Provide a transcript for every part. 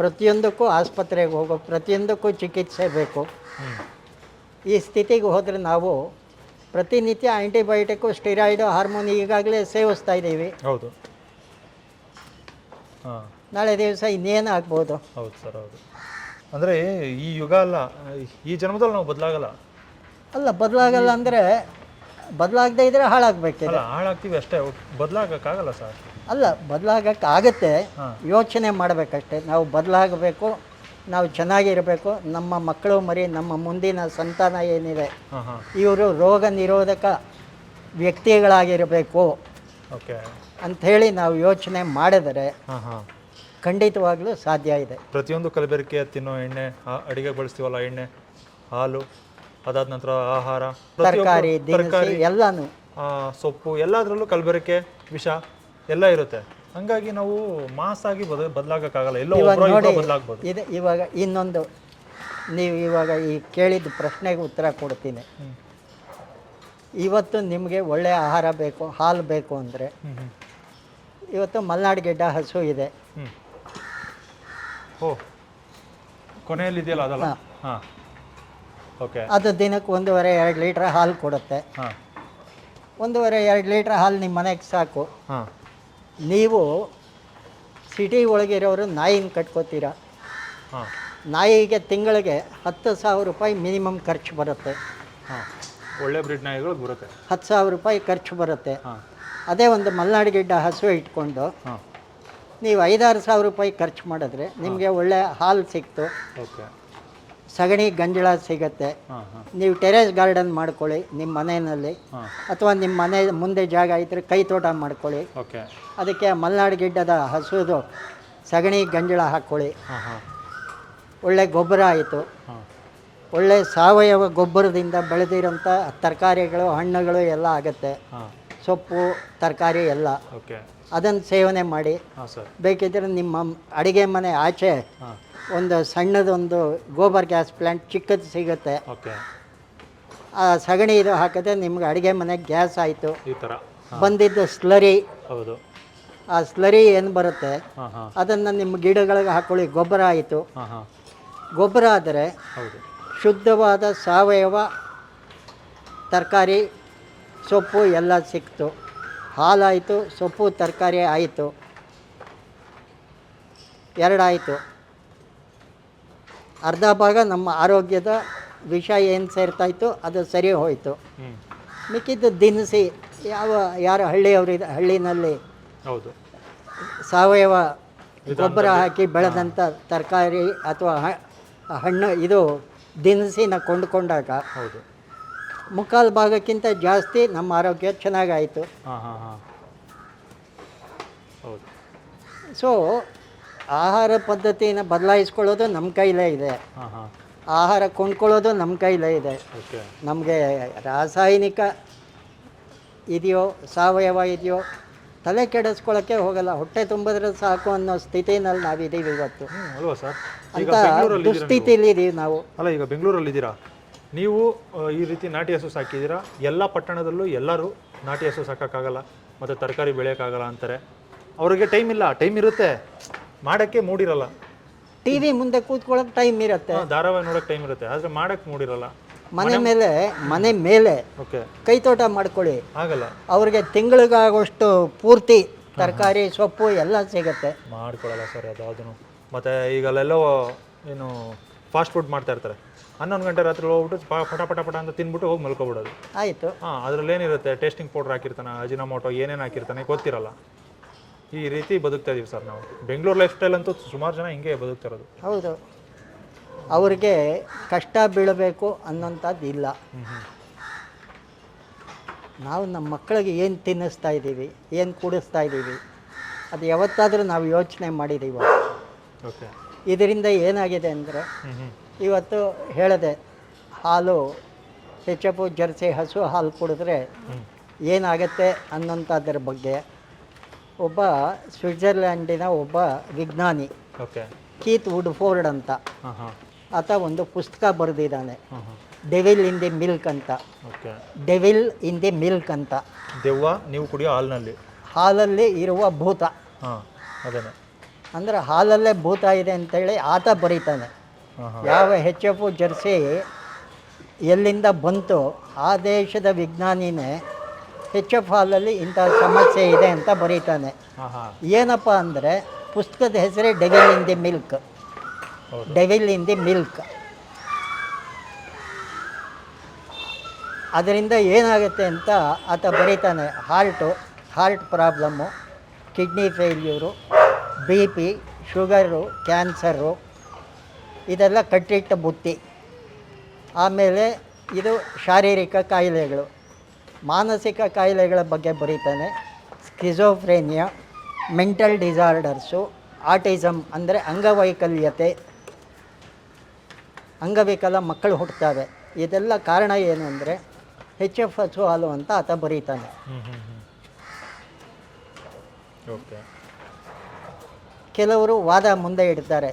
ಪ್ರತಿಯೊಂದಕ್ಕೂ ಆಸ್ಪತ್ರೆಗೆ ಹೋಗೋ ಪ್ರತಿಯೊಂದಕ್ಕೂ ಚಿಕಿತ್ಸೆ ಬೇಕು. ಹ್ಞೂ ಈ ಸ್ಥಿತಿಗೆ ಹೋದರೆ ನಾವು ಪ್ರತಿನಿತ್ಯ ಆ್ಯಂಟಿಬಯೋಟಿಕ್ಕು ಸ್ಟಿರಾಯ್ಡು ಹಾರ್ಮೋನ್ ಈಗಾಗಲೇ ಸೇವಿಸ್ತಾ ಇದ್ದೀವಿ. ಹೌದು. ಹಾಂ. ನಾಳೆ ದಿವಸ ಇನ್ನೇನು ಆಗ್ಬೋದು? ಹೌದು ಸರ್ ಹೌದು. ಅಂದರೆ ಈ ಯುಗ ಅಲ್ಲ ಈ ಜನ್ಮದಲ್ಲಿ ನಾವು ಬದಲಾಗಲ್ಲ. ಅಲ್ಲ ಬದಲಾಗಲ್ಲ ಅಂದರೆ ಬದಲಾಗದೇ ಇದ್ರೆ ಹಾಳಾಗಬೇಕಿಲ್ಲ ಹಾಳಾಗ್ತೀವಿ ಅಷ್ಟೇ ಬದಲಾಗಕ್ಕಾಗಲ್ಲ ಸರ್. ಅಲ್ಲ ಬದಲಾಗಕ್ಕೆ ಆಗುತ್ತೆ. ಯೋಚನೆ ಮಾಡಬೇಕಷ್ಟೇ. ನಾವು ಬದಲಾಗಬೇಕು ನಾವು ಚೆನ್ನಾಗಿರಬೇಕು. ನಮ್ಮ ಮಕ್ಕಳು ಮರಿ ನಮ್ಮ ಮುಂದಿನ ಸಂತಾನ ಏನಿದೆ ಇವರು ರೋಗ ನಿರೋಧಕ ವ್ಯಕ್ತಿಗಳಾಗಿರಬೇಕು. ಓಕೆ. ಅಂಥೇಳಿ ನಾವು ಯೋಚನೆ ಮಾಡಿದರೆ ಖಂಡಿತವಾಗ್ಲೂ ಸಾಧ್ಯ ಇದೆ. ಪ್ರತಿಯೊಂದು ಕಲಬೆರಕೆ ತಿನ್ನೋ ಎಣ್ಣೆ ಅಡಿಗೆ ಬಳಸ್ತೀವಲ್ಲ ಎಣ್ಣೆ ಹಾಲು ಅದಾದ ನಂತರ ಆಹಾರ ತರಕಾರಿ ಎಲ್ಲಾನು ದಿನಸಿ ತರಕಾರಿ ಎಲ್ಲನೂ. ಸೊಪ್ಪು ಎಲ್ಲದರಲ್ಲೂ ಕಲಬೆರಕೆ ವಿಷ. ಎಲ್ಲ ಇರುತ್ತೆ. ಹಂಗಾಗಿ ನಾವು ಮಾಸ್ ಆಗಿ ಬದ ಬದಲಾಗಕ್ಕಾಗಲ್ಲ. ಎಲ್ಲೋ ಇವಾಗ ನೋಡಿ ಬದಲಾಗ್ಬೋದು. ಇದೆ ಇವಾಗ ಇನ್ನೊಂದು ನೀವು ಇವಾಗ ಈ ಕೇಳಿದ ಪ್ರಶ್ನೆಗೆ ಉತ್ತರ ಕೊಡ್ತೀನಿ. ಇವತ್ತು ನಿಮಗೆ ಒಳ್ಳೆಯ ಆಹಾರ ಬೇಕು ಹಾಲು ಬೇಕು ಅಂದರೆ ಇವತ್ತು ಮಲ್ನಾಡು ಗೆಡ್ಡ ಹಸು ಇದೆ. ಓ ಕೊನೆಯಲ್ಲಿ ಇದೆಯಲ್ಲ ಅದಲ್ಲ? ಹಾ. ಓಕೆ. ಅದು ದಿನಕ್ಕೆ ಒಂದೂವರೆ ಎರಡು ಲೀಟ್ರ್ ಹಾಲು ಕೊಡುತ್ತೆ. ಒಂದೂವರೆ ಎರಡು ಲೀಟ್ರ್ ಹಾಲು ನಿಮ್ಮ ಮನೆಗೆ ಸಾಕು. ಹಾಂ. ನೀವು ಸಿಟಿ ಒಳಗೆ ಇರೋರು ನಾಯಿನ ಕಟ್ಕೋತೀರ. ಹಾಂ. ನಾಯಿಗೆ ತಿಂಗಳಿಗೆ ಹತ್ತು ಸಾವಿರ ರೂಪಾಯಿ ಮಿನಿಮಮ್ ಖರ್ಚು ಬರುತ್ತೆ. ಹಾಂ. ಒಳ್ಳೆ ಬ್ರಿಡ್ ನಾಯಿಗಳು ಬರುತ್ತೆ. ಹತ್ತು ಸಾವಿರ ರೂಪಾಯಿ ಖರ್ಚು ಬರುತ್ತೆ. ಹಾಂ. ಅದೇ ಒಂದು ಮಲ್ನಾಡು ಗಿಡ್ಡ ಹಸು ಇಟ್ಕೊಂಡು ನೀವು ಐದಾರು ಸಾವಿರ ರೂಪಾಯಿ ಖರ್ಚು ಮಾಡಿದ್ರೆ ನಿಮಗೆ ಒಳ್ಳೆ ಹಾಲು ಸಿಕ್ತು. ಓಕೆ. ಸಗಣಿ ಗಂಜಳ ಸಿಗತ್ತೆ. ನೀವು ಟೆರೇಸ್ ಗಾರ್ಡನ್ ಮಾಡ್ಕೊಳ್ಳಿ ನಿಮ್ಮ ಮನೆಯಲ್ಲಿ. ಅಥವಾ ನಿಮ್ಮ ಮನೆ ಮುಂದೆ ಜಾಗ ಇದ್ರೆ ಕೈ ತೋಟ ಮಾಡ್ಕೊಳ್ಳಿ. ಅದಕ್ಕೆ ಮಲ್ನಾಡು ಗಿಡ್ಡದ ಹಸುದು ಸಗಣಿ ಗಂಜಳ ಹಾಕ್ಕೊಳ್ಳಿ. ಒಳ್ಳೆ ಗೊಬ್ಬರ ಆಯಿತು. ಒಳ್ಳೆ ಸಾವಯವ ಗೊಬ್ಬರದಿಂದ ಬೆಳೆದಿರೋಂಥ ತರಕಾರಿಗಳು ಹಣ್ಣುಗಳು ಎಲ್ಲ ಆಗುತ್ತೆ. ಸೊಪ್ಪು ತರಕಾರಿ ಎಲ್ಲ. ಅದನ್ನು ಸೇವನೆ ಮಾಡಿ. ಬೇಕಿದ್ರೆ ನಿಮ್ಮ ಅಡುಗೆ ಮನೆ ಆಚೆ ಒಂದು ಸಣ್ಣದೊಂದು ಗೋಬರ್ ಗ್ಯಾಸ್ ಪ್ಲ್ಯಾಂಟ್ ಚಿಕ್ಕದು ಸಿಗುತ್ತೆ. ಓಕೆ. ಆ ಸಗಣಿ ಇದು ಹಾಕಿದ್ರೆ ನಿಮ್ಗೆ ಅಡುಗೆ ಮನೆಗೆ ಗ್ಯಾಸ್ ಆಯಿತು. ಈ ಥರ. ಬಂದಿದ್ದು ಸ್ಲರಿ. ಹೌದು. ಆ ಸ್ಲರಿ ಏನು ಬರುತ್ತೆ? ಹಾಂ ಹಾಂ. ಅದನ್ನು ನಿಮ್ಮ ಗಿಡಗಳಿಗೆ ಹಾಕೊಳ್ಳಿ ಗೊಬ್ಬರ ಆಯಿತು. ಹಾಂ ಹಾಂ. ಗೊಬ್ಬರ ಆದರೆ ಹೌದು. ಶುದ್ಧವಾದ ಸಾವಯವ ತರಕಾರಿ ಸೊಪ್ಪು ಎಲ್ಲ ಸಿಕ್ತು. ಹಾಲಾಯಿತು ಸೊಪ್ಪು ತರಕಾರಿ ಆಯಿತು. ಎರಡಾಯಿತು. ಅರ್ಧ ಭಾಗ ನಮ್ಮ ಆರೋಗ್ಯದ ವಿಷ ಏನು ಸೇರ್ತಾಯಿತ್ತು ಅದು ಸರಿ ಹೋಯಿತು. ಮಿಕ್ಕಿದ್ದು ದಿನಸಿ ಯಾವ ಯಾರು ಹಳ್ಳಿಯವರಿದ ಹಳ್ಳಿನಲ್ಲಿ ಹೌದು. ಸಾವಯವ ಗೊಬ್ಬರ ಹಾಕಿ ಬೆಳೆದಂಥ ತರಕಾರಿ ಅಥವಾ ಹಣ್ಣು ಇದು ದಿನಸಿನ ಕೊಂಡುಕೊಂಡಾಗ ಹೌದು. ಮುಕ್ಕಾಲು ಭಾಗಕ್ಕಿಂತ ಜಾಸ್ತಿ ನಮ್ಮ ಆರೋಗ್ಯ ಚೆನ್ನಾಗಾಯಿತು. ಹಾಂ ಹಾಂ ಹಾಂ. ಹೌದು. ಸೊ ಆಹಾರ ಪದ್ಧತಿನ ಬದಲಾಯಿಸ್ಕೊಳ್ಳೋದು ನಮ್ಮ ಕೈಲೇ ಇದೆ. ಹಾಂ ಹಾಂ. ಆಹಾರ ಕೊಂಡ್ಕೊಳ್ಳೋದು ನಮ್ಮ ಕೈಲೇ ಇದೆ. ಓಕೆ. ನಮಗೆ ರಾಸಾಯನಿಕ ಇದೆಯೋ ಸಾವಯವ ಇದೆಯೋ ತಲೆ ಕೆಡಿಸ್ಕೊಳ್ಳೋಕ್ಕೆ ಹೋಗಲ್ಲ. ಹೊಟ್ಟೆ ತುಂಬಿದ್ರೆ ಸಾಕು ಅನ್ನೋ ಸ್ಥಿತಿನಲ್ಲಿ ನಾವಿದ್ದೀವಿ ಇವತ್ತು. ಅಲ್ವಾ ಸರ್? ಅಂತ ದುಸ್ಥಿತಿಲಿ ಇದೀವಿ ನಾವು. ಅಲ್ಲ ಈಗ ಬೆಂಗಳೂರಲ್ಲಿ ಇದ್ದೀರಾ ನೀವು ಈ ರೀತಿ ನಾಟಿ ಹಸು ಸಾಕಿದ್ದೀರಾ? ಎಲ್ಲ ಪಟ್ಟಣದಲ್ಲೂ ಎಲ್ಲರೂ ನಾಟಿ ಹಸು ಸಾಕೋಕ್ಕಾಗಲ್ಲ. ಮತ್ತು ತರಕಾರಿ ಬೆಳೆಯೋಕ್ಕಾಗಲ್ಲ ಅಂತಾರೆ. ಅವರಿಗೆ ಟೈಮ್ ಇಲ್ಲ. ಟೈಮ್ ಇರುತ್ತೆ. ಮಾಡೋಕ್ಕೆ ಮೂಡಿರಲ್ಲ. ಟಿವಿ ಮುಂದೆ ಕೂತ್ಕೊಳ್ಳೋಕೆ ಟೈಮ್ ಇರುತ್ತೆ. ಹಾ, ಧಾರಾವಾಹಿ ನೋಡೋಕೆ ಟೈಮ್ ಇರುತ್ತೆ. ಆದರೆ ಮಾಡೋಕ್ಕೆ ಮೂಡಿರಲ್ಲ. ಮನೆ ಮೇಲೆ ಮನೆ ಮೇಲೆ ಓಕೆ. ಕೈ ತೋಟ ಮಾಡ್ಕೊಳ್ಳಿ. ಆಗಲ್ಲ. ಅವ್ರಿಗೆ ತಿಂಗಳಿಗಾಗೋಷ್ಟು ಪೂರ್ತಿ ತರಕಾರಿ ಸೊಪ್ಪು ಎಲ್ಲ ಸಿಗುತ್ತೆ. ಮಾಡ್ಕೊಳಲ್ಲ ಸರ್ ಅದಾದನು ಮತ್ತು ಈಗ ಅಲ್ಲೆಲ್ಲೋ ಏನು ಫಾಸ್ಟ್ ಫುಡ್ ಮಾಡ್ತಾ ಇರ್ತಾರೆ. ಹನ್ನೊಂದು ಗಂಟೆ ರಾತ್ರಿ ಹೋಗ್ಬಿಟ್ಟು ಪ- ಪಟ ಪಟ ಪಟ ಅಂತ ತಿನ್ಬಿಟ್ಟು ಹೋಗಿ ಮಲ್ಕೊಬಿಡೋದು. ಆಯಿತು. ಹಾಂ ಅದರಲ್ಲಿ ಏನಿರುತ್ತೆ ಟೇಸ್ಟಿಂಗ್ ಪೌಡ್ರ್ ಹಾಕಿರ್ತಾನೆ ಅಜಿನಮೋಟೋ ಏನೇನು ಹಾಕಿರ್ತಾನೆ ಗೊತ್ತಿರಲ್ಲ. ಈ ರೀತಿ ಬದುಕ್ತಾ ಇದೀವಿ ಸರ್ ನಾವು. ಬೆಂಗಳೂರು ಲೈಫ್ ಸ್ಟೈಲ್ ಅಂತೂ ಸುಮಾರು ಜನ ಹಿಂಗೆ ಬದುಕ್ತಿರೋದು ಹೌದು. ಅವ್ರಿಗೆ ಕಷ್ಟ ಬೀಳಬೇಕು ಅನ್ನೋಂಥದ್ದು ಇಲ್ಲ. ನಾವು ನಮ್ಮ ಮಕ್ಕಳಿಗೆ ಏನು ತಿನ್ನಿಸ್ತಾ ಇದ್ದೀವಿ ಏನು ಕುಡಿಸ್ತಾ ಇದ್ದೀವಿ ಅದು ಯಾವತ್ತಾದರೂ ನಾವು ಯೋಚನೆ ಮಾಡಿದ್ದೀವ ಓಕೆ. ಇದರಿಂದ ಏನಾಗಿದೆ ಅಂದರೆ ಇವತ್ತು ಹೇಳಿದೆ ಹಾಲು ಹೆಚ್ಚಪ್ಪು ಜರ್ಸಿ ಹಸು ಹಾಲು ಕುಡಿದ್ರೆ ಏನಾಗುತ್ತೆ ಏನಾಗತ್ತೆ ಅನ್ನೋಂಥದ್ರ ಬಗ್ಗೆ ಒಬ್ಬ ಸ್ವಿಟ್ಜರ್ಲ್ಯಾಂಡಿನ ಒಬ್ಬ ವಿಜ್ಞಾನಿ. ಓಕೆ. ಕೀತ್ ವುಡ್ಫೋರ್ಡ್ ಅಂತ. ಆತ ಒಂದು ಪುಸ್ತಕ ಬರೆದಿದ್ದಾನೆ. ಡೆವಿಲ್ ಇನ್ ದಿ ಮಿಲ್ಕ್ ಅಂತ. Okay. Devil in the milk ಅಂತ. ದೆವ್ವ ನೀವು ಕುಡಿಯೋ ಹಾಲ್ನಲ್ಲಿ? ಹಾಲಲ್ಲಿ ಇರುವ ಭೂತ. ಹಾಂ ಅದೇನೆ. ಅಂದರೆ ಹಾಲಲ್ಲೇ ಭೂತ ಇದೆ ಅಂತೇಳಿ ಆತ ಬರೀತಾನೆ. ಯಾವ ಹೆಚ್ ಎಫ್ ಜರ್ಸಿ ಎಲ್ಲಿಂದ ಬಂತು ಆ ದೇಶದ ವಿಜ್ಞಾನಿನೇ ಹೆಚ್ ಎಫ್ ಹಾಲಲ್ಲಿ ಇಂಥ ಸಮಸ್ಯೆ ಇದೆ ಅಂತ ಬರೀತಾನೆ. ಏನಪ್ಪ ಅಂದರೆ ಪುಸ್ತಕದ ಹೆಸರೇ devil in the milk devil in the milk ಅದರಿಂದ ಏನಾಗುತ್ತೆ ಅಂತ ಆತ ಬರೀತಾನೆ heart heart problem kidney failure B P sugar cancer ಇದೆಲ್ಲ ಕಟ್ಟಿಟ್ಟ ಬುತ್ತಿ ಆಮೇಲೆ ಇದು ಶಾರೀರಿಕ ಕಾಯಿಲೆಗಳು. ಮಾನಸಿಕ ಕಾಯಿಲೆಗಳ ಬಗ್ಗೆ ಬರೀತಾನೆ. ಸ್ಕಿಜೋಫ್ರೇನಿಯಾ ಮೆಂಟಲ್ ಡಿಸಾರ್ಡರ್ಸು ಆಟಿಸಮ್ ಅಂದರೆ ಅಂಗವೈಕಲ್ಯತೆ ಅಂಗವಿಕಲ ಮಕ್ಕಳು ಹುಟ್ಟುತ್ತವೆ ಇದೆಲ್ಲ ಕಾರಣ ಏನು ಅಂದರೆ ಹೆಚ್ ಎಫ್ ಹಸು ಹಾಲು ಅಂತ ಆತ ಬರೀತಾನೆ. ಕೆಲವರು ವಾದ ಮುಂದೆ ಇಡ್ತಾರೆ.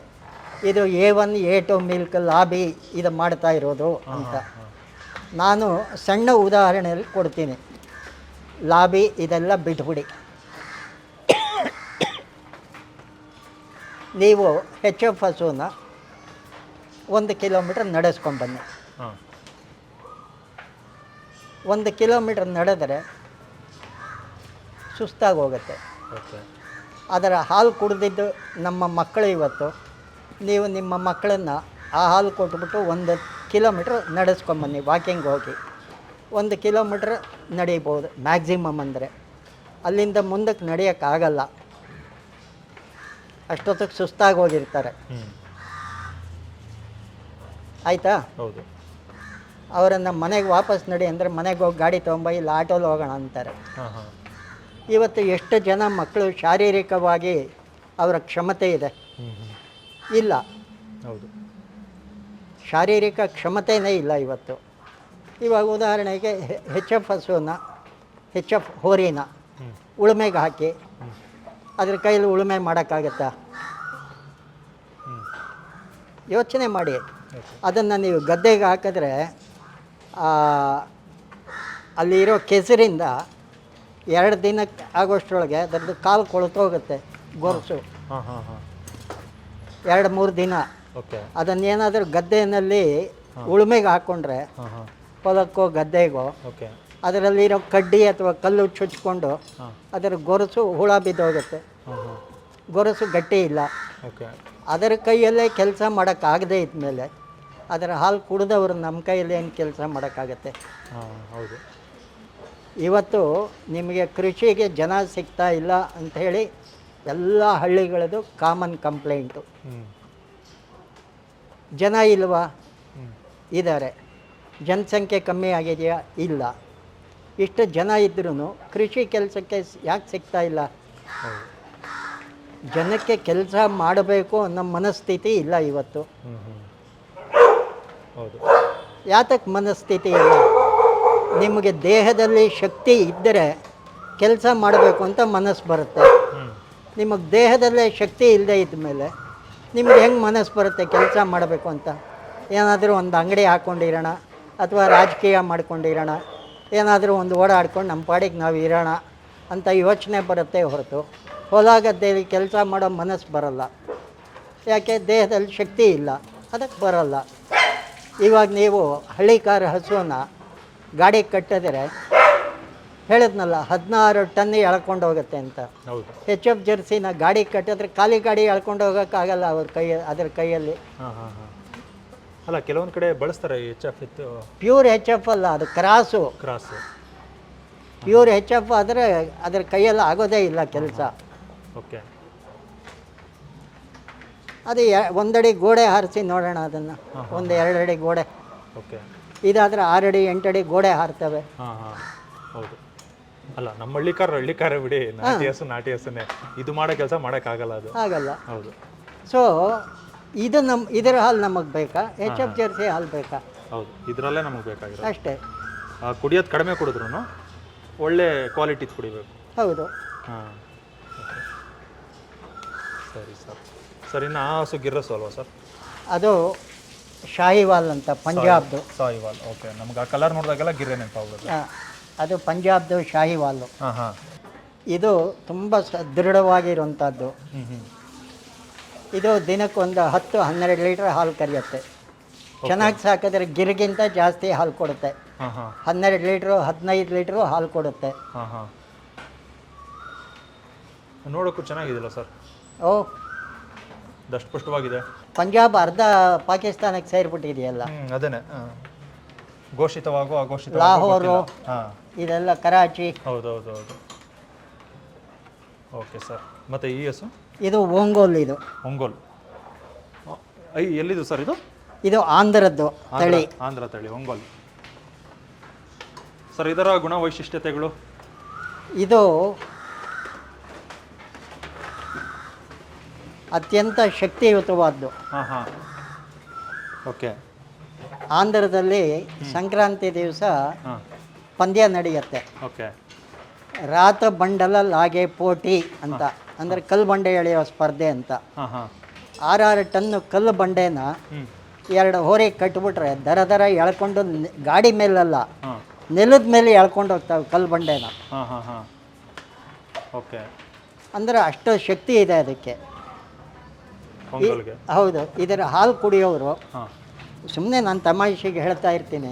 ಇದು A one A two milk lobby ಇದು ಮಾಡ್ತಾ ಇರೋದು ಅಂತ. ನಾನು ಸಣ್ಣ ಉದಾಹರಣೆಯಲ್ಲಿ ಕೊಡ್ತೀನಿ. ಲಾಬಿ ಇದೆಲ್ಲ ಬಿಟ್ಬಿಡಿ ನೀವು ಹೆಚ್ ಎಫ್ ಹಸುನ ಒಂದು ಕಿಲೋಮೀಟ್ರ್ ನಡೆಸ್ಕೊಂಡು ಬನ್ನಿ. ಒಂದು ಕಿಲೋಮೀಟ್ರ್ ನಡೆದರೆ ಸುಸ್ತಾಗಿ ಹೋಗುತ್ತೆ. ಓಕೆ. ಅದರ ಹಾಲು ಕುಡಿದಿದ್ದು ನಮ್ಮ ಮಕ್ಕಳು ಇವತ್ತು. ನೀವು ನಿಮ್ಮ ಮಕ್ಕಳನ್ನು ಆ ಹಾಲು ಕೊಟ್ಬಿಟ್ಟು ಒಂದು ಕಿಲೋಮೀಟ್ರ್ ನಡೆಸ್ಕೊಂಬನ್ನಿ ವಾಕಿಂಗ್ ಹೋಗಿ. ಒಂದು ಕಿಲೋಮೀಟ್ರ್ ನಡೀಬೋದು ಮ್ಯಾಕ್ಸಿಮಮ್ ಅಂದರೆ. ಅಲ್ಲಿಂದ ಮುಂದಕ್ಕೆ ನಡೆಯೋಕ್ಕಾಗಲ್ಲ ಅಷ್ಟೊತ್ತಿಗೆ ಸುಸ್ತಾಗಿ ಹೋಗಿರ್ತಾರೆ. ಆಯಿತಾ? ಹೌದು. ಅವರನ್ನು ಮನೆಗೆ ವಾಪಸ್ ನಡಿ ಅಂದರೆ ಮನೆಗೆ ಹೋಗಿ ಗಾಡಿ ತೊಗೊಂಬ ಇಲ್ಲ ಆಟೋಲಿ ಹೋಗೋಣ ಅಂತಾರೆ. ಇವತ್ತು ಎಷ್ಟು ಜನ ಮಕ್ಕಳು ಶಾರೀರಿಕವಾಗಿ ಅವರ ಕ್ಷಮತೆ ಇದೆ? ಇಲ್ಲ. ಹೌದು. ಶಾರೀರಿಕ ಕ್ಷಮತೆಯೇ ಇಲ್ಲ ಇವತ್ತು. ಇವಾಗ ಉದಾಹರಣೆಗೆ ಹೆಚ್ ಎಫ್ ಹಸುವನ್ನು ಹೆಚ್ ಎಫ್ ಹೋರಿನ ಉಳುಮೆಗೆ ಹಾಕಿ ಅದ್ರ ಕೈಯಲ್ಲಿ ಉಳುಮೆ ಮಾಡೋಕ್ಕಾಗತ್ತಾ? ಯೋಚನೆ ಮಾಡಿ. ಅದನ್ನು ನೀವು ಗದ್ದೆಗೆ ಹಾಕಿದ್ರೆ ಅಲ್ಲಿರೋ ಕೆಸರಿಂದ ಎರಡು ದಿನಕ್ಕೆ ಆಗೋಷ್ಟರೊಳಗೆ ಅದರದ್ದು ಕಾಲು ಕೊಳತೋಗುತ್ತೆ ಗೊರಸು. ಎರಡು ಮೂರು ದಿನ. ಅದನ್ನೇನಾದರೂ ಗದ್ದೆಯಲ್ಲಿ ಉಳುಮೆಗೆ ಹಾಕ್ಕೊಂಡ್ರೆ ಹೊಲಕ್ಕೋ ಗದ್ದೆಗೋ ಅದರಲ್ಲಿರೋ ಕಡ್ಡಿ ಅಥವಾ ಕಲ್ಲು ಚುಚ್ಕೊಂಡು ಅದರ ಗೊರಸು ಹುಳ ಬಿದ್ದೋಗುತ್ತೆ ಗೊರಸು ಗಟ್ಟಿ ಇಲ್ಲ. ಅದರ ಕೈಯಲ್ಲೇ ಕೆಲಸ ಮಾಡೋಕ್ಕಾಗದೇ ಇದ್ಮೇಲೆ ಅದರ ಹಾಲು ಕುಡಿದವರು ನಮ್ಮ ಕೈಯಲ್ಲಿ ಏನು ಕೆಲಸ ಮಾಡೋಕ್ಕಾಗತ್ತೆ? ಹೌದು. ಇವತ್ತು ನಿಮಗೆ ಕೃಷಿಗೆ ಜನ ಸಿಗ್ತಾ ಇಲ್ಲ ಅಂಥೇಳಿ ಎಲ್ಲ ಹಳ್ಳಿಗಳದು ಕಾಮನ್ ಕಂಪ್ಲೇಂಟು ಜನ ಇಲ್ವಾ? ಇದ್ದಾರೆ ಜನಸಂಖ್ಯೆ ಕಮ್ಮಿ ಆಗಿದೆಯಾ? ಇಲ್ಲ. ಇಷ್ಟು ಜನ ಇದ್ರೂ ಕೃಷಿ ಕೆಲಸಕ್ಕೆ ಯಾಕೆ ಸಿಗ್ತಾ ಇಲ್ಲ? ಜನಕ್ಕೆ ಕೆಲಸ ಮಾಡಬೇಕು ಅನ್ನೋ ಮನಸ್ಥಿತಿ ಇಲ್ಲ ಇವತ್ತು. ಯಾತಕ್ಕೆ ಮನಸ್ಥಿತಿ ಇಲ್ಲ? ನಿಮಗೆ ದೇಹದಲ್ಲಿ ಶಕ್ತಿ ಇದ್ದರೆ ಕೆಲಸ ಮಾಡಬೇಕು ಅಂತ ಮನಸ್ಸು ಬರುತ್ತೆ. ನಿಮಗೆ ದೇಹದಲ್ಲೇ ಶಕ್ತಿ ಇಲ್ಲದೆ ಇದ್ಮೇಲೆ ನಿಮ್ಗೆ ಹೆಂಗೆ ಮನಸ್ಸು ಬರುತ್ತೆ ಕೆಲಸ ಮಾಡಬೇಕು ಅಂತ? ಏನಾದರೂ ಒಂದು ಅಂಗಡಿ ಹಾಕ್ಕೊಂಡಿರೋಣ ಅಥವಾ ರಾಜಕೀಯ ಮಾಡ್ಕೊಂಡಿರೋಣ, ಏನಾದರೂ ಒಂದು ಓಡಾಡ್ಕೊಂಡು ನಮ್ಮ ಪಾಡಿಗೆ ನಾವು ಇರೋಣ ಅಂತ ಯೋಚನೆ ಬರುತ್ತೆ ಹೊರತು. ಹೊಲ ಕೆಲಸ ಮಾಡೋ ಮನಸ್ಸು ಬರಲ್ಲ. ಯಾಕೆ? ದೇಹದಲ್ಲಿ ಶಕ್ತಿ ಇಲ್ಲ. ಅದಕ್ಕೆ ಬರಲ್ಲ. ಇವಾಗ ನೀವು ಹಳ್ಳಿಕಾರ ಹಸುವನ್ನ ಗಾಡಿ ಕಟ್ಟಿದ್ರೆ ಹೇಳಿದ್ನಲ್ಲ ಹದಿನಾರು ಟನ್ ಎಳ್ಕೊಂಡು ಹೋಗುತ್ತೆ ಅಂತ. ಎಚ್ ಹೆಚ್ ಎಫ್ ಜರ್ಸಿನ ಗಾಡಿ ಕಟ್ಟಿದ್ರೆ ಖಾಲಿ ಗಾಡಿ ಎಳ್ಕೊಂಡು ಹೋಗೋಕ್ಕಾಗಲ್ಲ ಅವ್ರ ಕೈ ಅದ್ರ ಕೈಯಲ್ಲಿ. ಅಲ್ಲ ಕೆಲವೊಂದು ಕಡೆ ಬಳಸ್ತಾರೆ ಎಚ್ ಎಫ್ ಇತ್ತು. ಪ್ಯೂರ್ ಎಚ್ ಎಫ್ ಅಲ್ಲ ಅದು cross. Cross. Pure H F ಆದರೆ ಅದ್ರ ಕೈಯಲ್ಲಿ ಆಗೋದೇ ಇಲ್ಲ ಕೆಲಸ. ಓಕೆ ಅದು ಒಂದಡಿ ಗೋಡೆ ಹಾರಿಸಿ ನೋಡೋಣ ಅದನ್ನು. ಒಂದು ಎರಡಡಿ ಗೋಡೆ. ಓಕೆ ಇದಾದರೆ ಆರಡಿ ಎಂಟಡಿ ಗೋಡೆ ಹಾರ್ತವೆ. ಹಾಂ ಹಾಂ. ಹೌದು. ಅಲ್ಲ ನಮ್ಮ ಹಳ್ಳಿಕಾರ ಹಳ್ಳಿಕಾರ ಬಿಡಿ ನಾಟಿ ಹಸು ನಾಟಿ ಹಸುನೇ ಇದು ಮಾಡೋ ಕೆಲಸ ಮಾಡೋಕ್ಕಾಗಲ್ಲ ಅದು. ಆಗಲ್ಲ. ಹೌದು. ಸೊ ಇದು ನಮ್ಮ ಇದರ ಹಾಲು ನಮಗೆ ಬೇಕಾ? ಎಚ್ ಎಫ್ ಜರ್ಸಿ ಹಾಲು ಬೇಕಾ? ಹೌದು ಇದರಲ್ಲೇ ನಮಗೆ ಬೇಕಾಗಿರೋದು. ಅಷ್ಟೇ. ಕುಡಿಯೋದು ಕಡಿಮೆ ಕುಡಿದ್ರು ಒಳ್ಳೆ ಕ್ವಾಲಿಟಿದು ಕುಡಿಬೇಕು. ಹೌದು. ಹಾಂ. ಸರಿ ಸರ್. ಸರಿ ನಾ ಆ ಹಸು ಗಿರ್ರಸು ಅಲ್ವಾ ಸರ್? ಅದು ಶಾಹಿವಾಲ್ ಅಂತ ಪಂಜಾಬ್ದು. ಶಾಹಿವಾಲ್ ಓಕೆ. ನಮ್ಗೆ ಆ ಕಲರ್ ನೋಡಿದಾಗೆಲ್ಲ ಗಿರ್ರೆ ನೆನಪಾಗ್ಬೋದು ಆ, ಅದು ಪಂಜಾಬ್ದು ಶಾಹಿವಾಲು ಇದು ತುಂಬ ಹ್ಞೂ ಇದು ದಿನಕ್ಕೊಂದು ಹತ್ತು ಹನ್ನೆರಡು ಲೀಟ್ರ್ ಹಾಲು ಕರಿಯುತ್ತೆ. ಚೆನ್ನಾಗಿ ಸಾಕಿದ್ರೆ ಗಿರಿಗಿಂತ ಜಾಸ್ತಿ ಹಾಲು ಕೊಡುತ್ತೆ. ಹನ್ನೆರಡು ಲೀಟ್ರು ಹದಿನೈದು ಲೀಟ್ರು ಹಾಲು ಕೊಡುತ್ತೆ. ನೋಡೋಕ್ಕೂ ಚೆನ್ನಾಗಿದೆಯಲ್ಲ ಸರ್? ಓ. ದಷ್ಟಪುಷ್ಟವಾಗಿದೆ ಪಂಜಾಬ್ ಅರ್ಧ ಪಾಕಿಸ್ತಾನಕ್ಕೆ ಸೇರಿಬಿಟ್ಟಿದೆಯಲ್ಲ. ಅದೇನೆ. ಘೋಷಿತವಾಗೋ ಅಘೋಷಿತ ಲಾಹೋರು ಇದೆಲ್ಲ ಕರಾಚಿ. ಹೌದು ಹೌದು ಹೌದು. Okay sir. ಮತ್ತೆ ಈ ಹಸು ಇದು ಒಂಗೋಲ್ ಇದು. ಒಂಗೋಲ್. ಐ ಎಲ್ಲಿದು ಸರ್ ಇದು? ಇದು ಆಂಧ್ರದ್ದು ತಳಿ. ಆಂಧ್ರ ಆಂಧ್ರ ತಳಿ ಒಂಗೋಲ್. ಸರ್ ಇದರ ಗುಣ ವೈಶಿಷ್ಟ್ಯತೆಗಳು ಇದು ಅತ್ಯಂತ ಶಕ್ತಿಯುತವಾದ್ದು. ಹಾಂ ಹಾಂ ಓಕೆ. ಆಂಧ್ರದಲ್ಲಿ ಸಂಕ್ರಾಂತಿ ದಿವಸ ಪಂದ್ಯ ನಡೆಯುತ್ತೆ. ಓಕೆ. ರಾತ ಬಂಡಲ ಲಾಗೆ ಪೋಟಿ ಅಂತ ಅಂದರೆ ಕಲ್ಲು ಬಂಡೆ ಎಳೆಯೋ ಸ್ಪರ್ಧೆ ಅಂತ. ಹಾಂ ಆರು ಆರಾರು ಟನ್ನು ಕಲ್ಲು ಬಂಡೆನ ಎರಡು ಹೋರಿ ಕಟ್ಬಿಟ್ರೆ ದರ ದರ ಎಳ್ಕೊಂಡು ಗಾಡಿ ಮೇಲಲ್ಲ ನೆಲದ ಮೇಲೆ ಎಳ್ಕೊಂಡು ಹೋಗ್ತಾವೆ ಕಲ್ಲು ಬಂಡೆನ. ಓಕೆ. ಅಂದರೆ ಅಷ್ಟು ಶಕ್ತಿ ಇದೆ ಅದಕ್ಕೆ. ಹೌದು ಇದರ ಹಾಲು ಕುಡಿಯೋರು ಸುಮ್ಮನೆ ನಾನು ತಮಾಷೆಗೆ ಹೇಳ್ತಾ ಇರ್ತೀನಿ.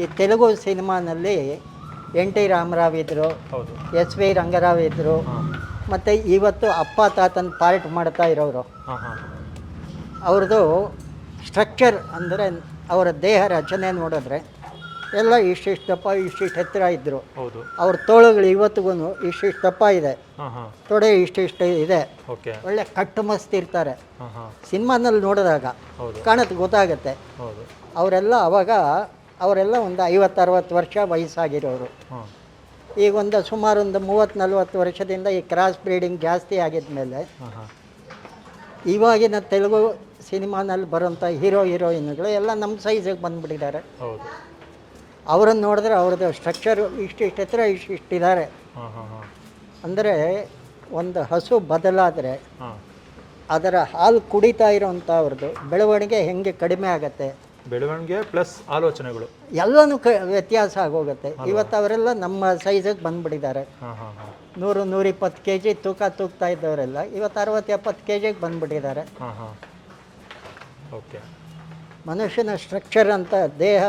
ಈ ತೆಲುಗು ಸಿನಿಮಾನಲ್ಲಿ ಎನ್ ಟಿ ರಾಮರಾವ್ ಇದ್ದರು ಎಸ್ ವಿ ರಂಗರಾವ್ ಇದ್ದರು ಮತ್ತು ಇವತ್ತು ಅಪ್ಪ ತಾತನ ಪಾರ್ಟ್ ಮಾಡ್ತಾ ಇರೋರು ಅವ್ರದ್ದು ಸ್ಟ್ರಕ್ಚರ್ ಅಂದರೆ ಅವರ ದೇಹ ರಚನೆ ನೋಡಿದ್ರೆ ಎಲ್ಲ ಇಷ್ಟಿಷ್ಟು ದಪ್ಪ ಇಷ್ಟಿಷ್ಟು ಹತ್ತಿರ ಇದ್ದರು ಹೌದು. ಅವ್ರ ತೋಳುಗಳು ಇವತ್ತಿಗೂ ಇಷ್ಟಿಷ್ಟು ದಪ್ಪ ಇದೆ. ತೊಡೆ ಇಷ್ಟಿಷ್ಟು ಇದೆ. ಒಳ್ಳೆ ಕಟ್ಟು ಮಸ್ತ್ ಇರ್ತಾರೆ. ಸಿನಿಮಾನಲ್ಲಿ ನೋಡಿದಾಗ ಹೌದು. ಗೊತ್ತಾಗತ್ತೆ. ಅವರೆಲ್ಲ ಅವಾಗ ಅವರೆಲ್ಲ ಒಂದು ಐವತ್ತರವತ್ತು ವರ್ಷ ವಯಸ್ಸಾಗಿರೋರು. ಈಗ ಒಂದು ಸುಮಾರು ಒಂದು ಮೂವತ್ತು ನಲ್ವತ್ತು ವರ್ಷದಿಂದ ಈ ಕ್ರಾಸ್ ಬ್ರೀಡಿಂಗ್ ಜಾಸ್ತಿ ಆಗಿದ ಮೇಲೆ ಇವಾಗಿನ ತೆಲುಗು ಸಿನಿಮಾನಲ್ಲಿ ಬರೋಂಥ ಹೀರೋ ಹೀರೋಯಿನ್ಗಳು ಎಲ್ಲ ನಮ್ಮ ಸೈಜಿಗೆ ಬಂದುಬಿಟ್ಟಿದ್ದಾರೆ. ಅವರನ್ನು ನೋಡಿದ್ರೆ ಅವ್ರದ್ದು ಸ್ಟ್ರಕ್ಚರು ಇಷ್ಟು ಎತ್ತರ ಹತ್ರ ಇಷ್ಟು ಇಷ್ಟಿದ್ದಾರೆ ಅಂದರೆ ಒಂದು ಹಸು ಬದಲಾದರೆ ಅದರ ಹಾಲು ಕುಡಿತಾ ಇರೋಂಥ ಅವ್ರದ್ದು ಬೆಳವಣಿಗೆ ಹೆಂಗೆ ಕಡಿಮೆ ಆಗುತ್ತೆ? ಬೆಳವಣಿಗೆ ಪ್ಲಸ್ ಆಲೋಚನೆಗಳು. ಎಲ್ಲನೂ ಕ ವ್ಯತ್ಯಾಸ ಆಗೋಗುತ್ತೆ. ಇವತ್ತು ಅವರೆಲ್ಲ ನಮ್ಮ ಸೈಜಿಗೆ ಬಂದ್ಬಿಟ್ಟಿದ್ದಾರೆ. ನೂರು ನೂರಿಪ್ಪತ್ತು ಕೆ ಜಿ ತೂಕ ತೂಗ್ತಾ ಇದ್ದವರೆಲ್ಲ ಇವತ್ತು ಅರವತ್ತು ಎಪ್ಪತ್ತು ಕೆ ಜಿಗೆ ಬಂದ್ಬಿಟ್ಟಿದ್ದಾರೆ ಓಕೆ ಮನುಷ್ಯನ ಸ್ಟ್ರಕ್ಚರ್ ಅಂತ ದೇಹ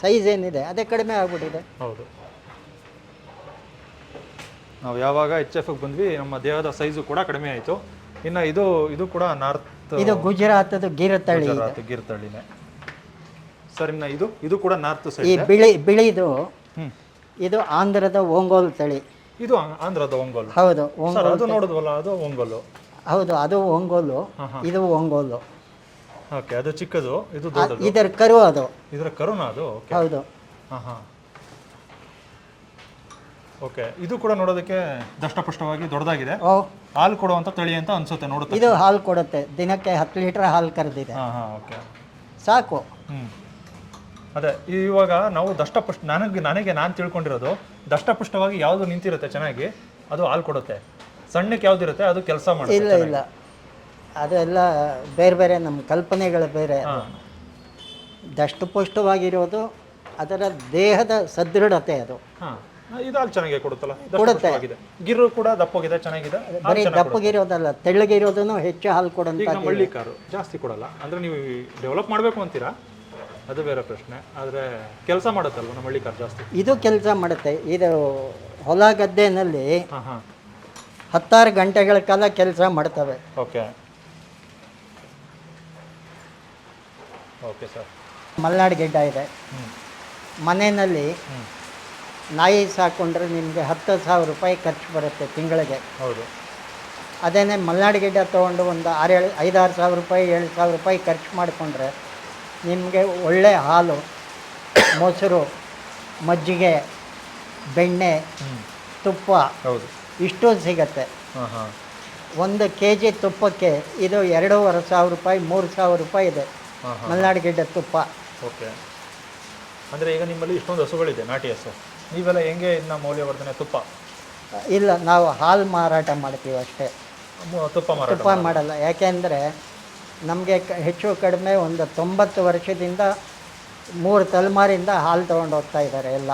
ಸೈಜ್ ಏನಿದೆ ಅದೇ ಕಡಿಮೆ ಆಗ್ಬಿಟ್ಟಿದೆ. ಹೌದು. ನಾವು ಯಾವಾಗ ಎಚ್ ಎಫ್ ಬಂದ್ವಿ ನಮ್ಮ ದೇಹದ ಸೈಜು ಕೂಡ ಕಡಿಮೆ ಆಯಿತು. ಇನ್ನು ಇದು ಇದು ಕೂಡ ನಾರ್ತ್ ಇದು ಗುಜರಾತದ ಗಿರ್ ತಳಿ ಇದು. ಗುಜರಾತ್ ಗಿರ್ ತಳಿನೇ ಸರ್ ಇನ್ನು ಇದು ಇದು ಕೂಡ ನಾರ್ತ್ ಈ ಸೈಡ್ ಬಿಳಿ ಬಿಳಿದು ಇದು ಆಂಧ್ರದ ಓಂಗೋಲ್ ತಳಿ. ಇದು ಆ- ಆಂಧ್ರದ ಒಂಗೋಲು. ಹೌದು ಸರ್ ಓಂಗೋಲ್ ಅದು ನೋಡಿದ್ವಲ್ಲ ಅದು ಒಂಗೋಲು. ಹೌದು ಅದು ಓಂಗೋಲು ಹಾಂ ಹಾಂ. ಇದು ಓಂಗೋಲು ಓಕೆ ಅದು ಚಿಕ್ಕದು ಇದು ದೊಡ್ಡದು. ಇದರ ಕರು ಅದು. ಇದರ ಕರುಣ ಅದು? ಓಕೆ. ಹೌದು. ಹಾಂ ಹಾಂ. ಓಕೆ ಇದು ಕೂಡ ನೋಡೋದಕ್ಕೆ ದಷ್ಟಪುಷ್ಟವಾಗಿ ದೊಡ್ಡದಾಗಿದೆ. ಓ. ಹಾಲು ಕೊಡುವಂತ ತಳಿ ಅಂತ ಅನ್ಸುತ್ತೆ ನೋಡುತ್ತೆ ಇದು ಹಾಲು ಕೊಡುತ್ತೆ. ದಿನಕ್ಕೆ ಹತ್ತು ಲೀಟರ್ ಹಾಲು ಕರೆದಿದೆ. ಹಾಂ ಹಾಂ ಓಕೆ. ಸಾಕು. ಹ್ಞೂ ಅದೇ ಇವಾಗ ನಾವು ದಷ್ಟಪುಷ್ಟ ನನಗೆ ನನಗೆ ನಾನು ತಿಳ್ಕೊಂಡಿರೋದು ದಷ್ಟಪುಷ್ಟವಾಗಿ ಯಾವುದು ನಿಂತಿರುತ್ತೆ ಚೆನ್ನಾಗಿ ಅದು ಹಾಲು ಕೊಡುತ್ತೆ. ಸಣ್ಣಕ್ಕೆ ಯಾವ್ದಿರುತ್ತೆ ಅದು ಕೆಲಸ ಮಾಡುತ್ತೆ ಇಲ್ಲ ಇಲ್ಲ. ಅದೆಲ್ಲ ಬೇರೆ ಬೇರೆ ನಮ್ಮ ಕಲ್ಪನೆಗಳು ಬೇರೆ. ದಷ್ಟಪುಷ್ಟವಾಗಿರೋದು ಅದರ ದೇಹದ ಸದೃಢತೆ ಅದು. ಹಾಂ. ಚೆನ್ನಾಗಿ ಕೊಡುತ್ತಲ್ಲ? ಕೊಡುತ್ತೆ. ದಷ್ಟಪುಷ್ಟವಾಗಿದೆ ಗಿರು ಕೂಡ ದಪ್ಪಗಿದೆ ಚೆನ್ನಾಗಿದೆ. ಹಾಲು ಬರೀ ಚೆನ್ನಾಗಿ ಕೊಡುತ್ತೆ. ದಪ್ಪಗಿರೋದಲ್ಲ ತೆಳ್ಳಗಿರೋದನ್ನು ಹೆಚ್ಚು ಹಾಲು ಈಗ ಕೊಡೋಂಥ ನಮ್ಮ ಹಳ್ಳಿ ಕಾರು ಜಾಸ್ತಿ ಕೊಡಲ್ಲ. ಅಂದ್ರೆ ನೀವು ಡೆವಲಪ್ ಮಾಡಬೇಕು ಅಂತೀರಾ? ಅದು ಬೇರೆ ಪ್ರಶ್ನೆ. ಆದರೆ ಕೆಲಸ ಮಾಡುತ್ತಲ್ವ ನಮ್ಮ ಹಳ್ಳಿ ಕಾರ್ ಜಾಸ್ತಿ? ಇದು ಕೆಲಸ ಮಾಡುತ್ತೆ. ಇದು ಹೊಲ ಗದ್ದೆನಲ್ಲಿ ಹಾಂ ಹಾಂ. ಹತ್ತಾರು ಗಂಟೆಗಳ ಕಾಲ ಕೆಲಸ ಮಾಡ್ತವೆ. Okay. Okay sir. Malnad Gidda ಇದೆ. ಮನೆಯಲ್ಲಿ ನಾಯಿ ಸಾಕೊಂಡ್ರೆ ನಿಮಗೆ ಹತ್ತು ಸಾವಿರ ರೂಪಾಯಿ ಖರ್ಚು ಬರುತ್ತೆ ತಿಂಗಳಿಗೆ. ಹೌದು. ಅದೇನೇ ಮಲ್ನಾಡು ಗಿಡ್ಡ ತೊಗೊಂಡು ಒಂದು ಆರು ಏಳು ಐದಾರು ಸಾವಿರ ರೂಪಾಯಿ ಏಳು ಸಾವಿರ ರೂಪಾಯಿ ಖರ್ಚು ಮಾಡಿಕೊಂಡ್ರೆ ನಿಮಗೆ ಒಳ್ಳೆ ಹಾಲು ಮೊಸರು ಮಜ್ಜಿಗೆ ಬೆಣ್ಣೆ ತುಪ್ಪ ಹೌದು. ಇಷ್ಟು ಸಿಗತ್ತೆ. ಹಾಂ ಹಾಂ. ಒಂದು ಕೆ ಜಿ ತುಪ್ಪಕ್ಕೆ ಇದು ಎರಡೂವರೆ ಸಾವಿರ ರೂಪಾಯಿ ಮೂರು ಸಾವಿರ ರೂಪಾಯಿ ಇದೆ. ಮಲೆನಾಡು ಗಿಡ್ಡ ತುಪ್ಪ. ಓಕೆ. ಅಂದರೆ ಈಗ ನಿಮ್ಮಲ್ಲಿ ಇಷ್ಟೊಂದು ಹಸುಗಳಿದೆ ನಾಟಿ ಹಸು. ನೀವೆಲ್ಲ ಹೆಂಗೆ ಇದನ್ನ ಮೌಲ್ಯವರ್ಧನೆ ತುಪ್ಪ? ಇಲ್ಲ ನಾವು ಹಾಲು ಮಾರಾಟ ಮಾಡ್ತೀವಿ ಅಷ್ಟೇ. ತುಪ್ಪ ಮಾರಾಟ ತುಪ್ಪ ಮಾಡಲ್ಲ. ಯಾಕೆಂದರೆ ನಮಗೆ ಕ- ಹೆಚ್ಚು ಕಡಿಮೆ ಒಂದು ತೊಂಬತ್ತು ವರ್ಷದಿಂದ ಮೂರು ತಲೆಮಾರಿಂದ ಹಾಲು ತೊಗೊಂಡು ಹೋಗ್ತಾ ಇದ್ದಾರೆ ಎಲ್ಲ.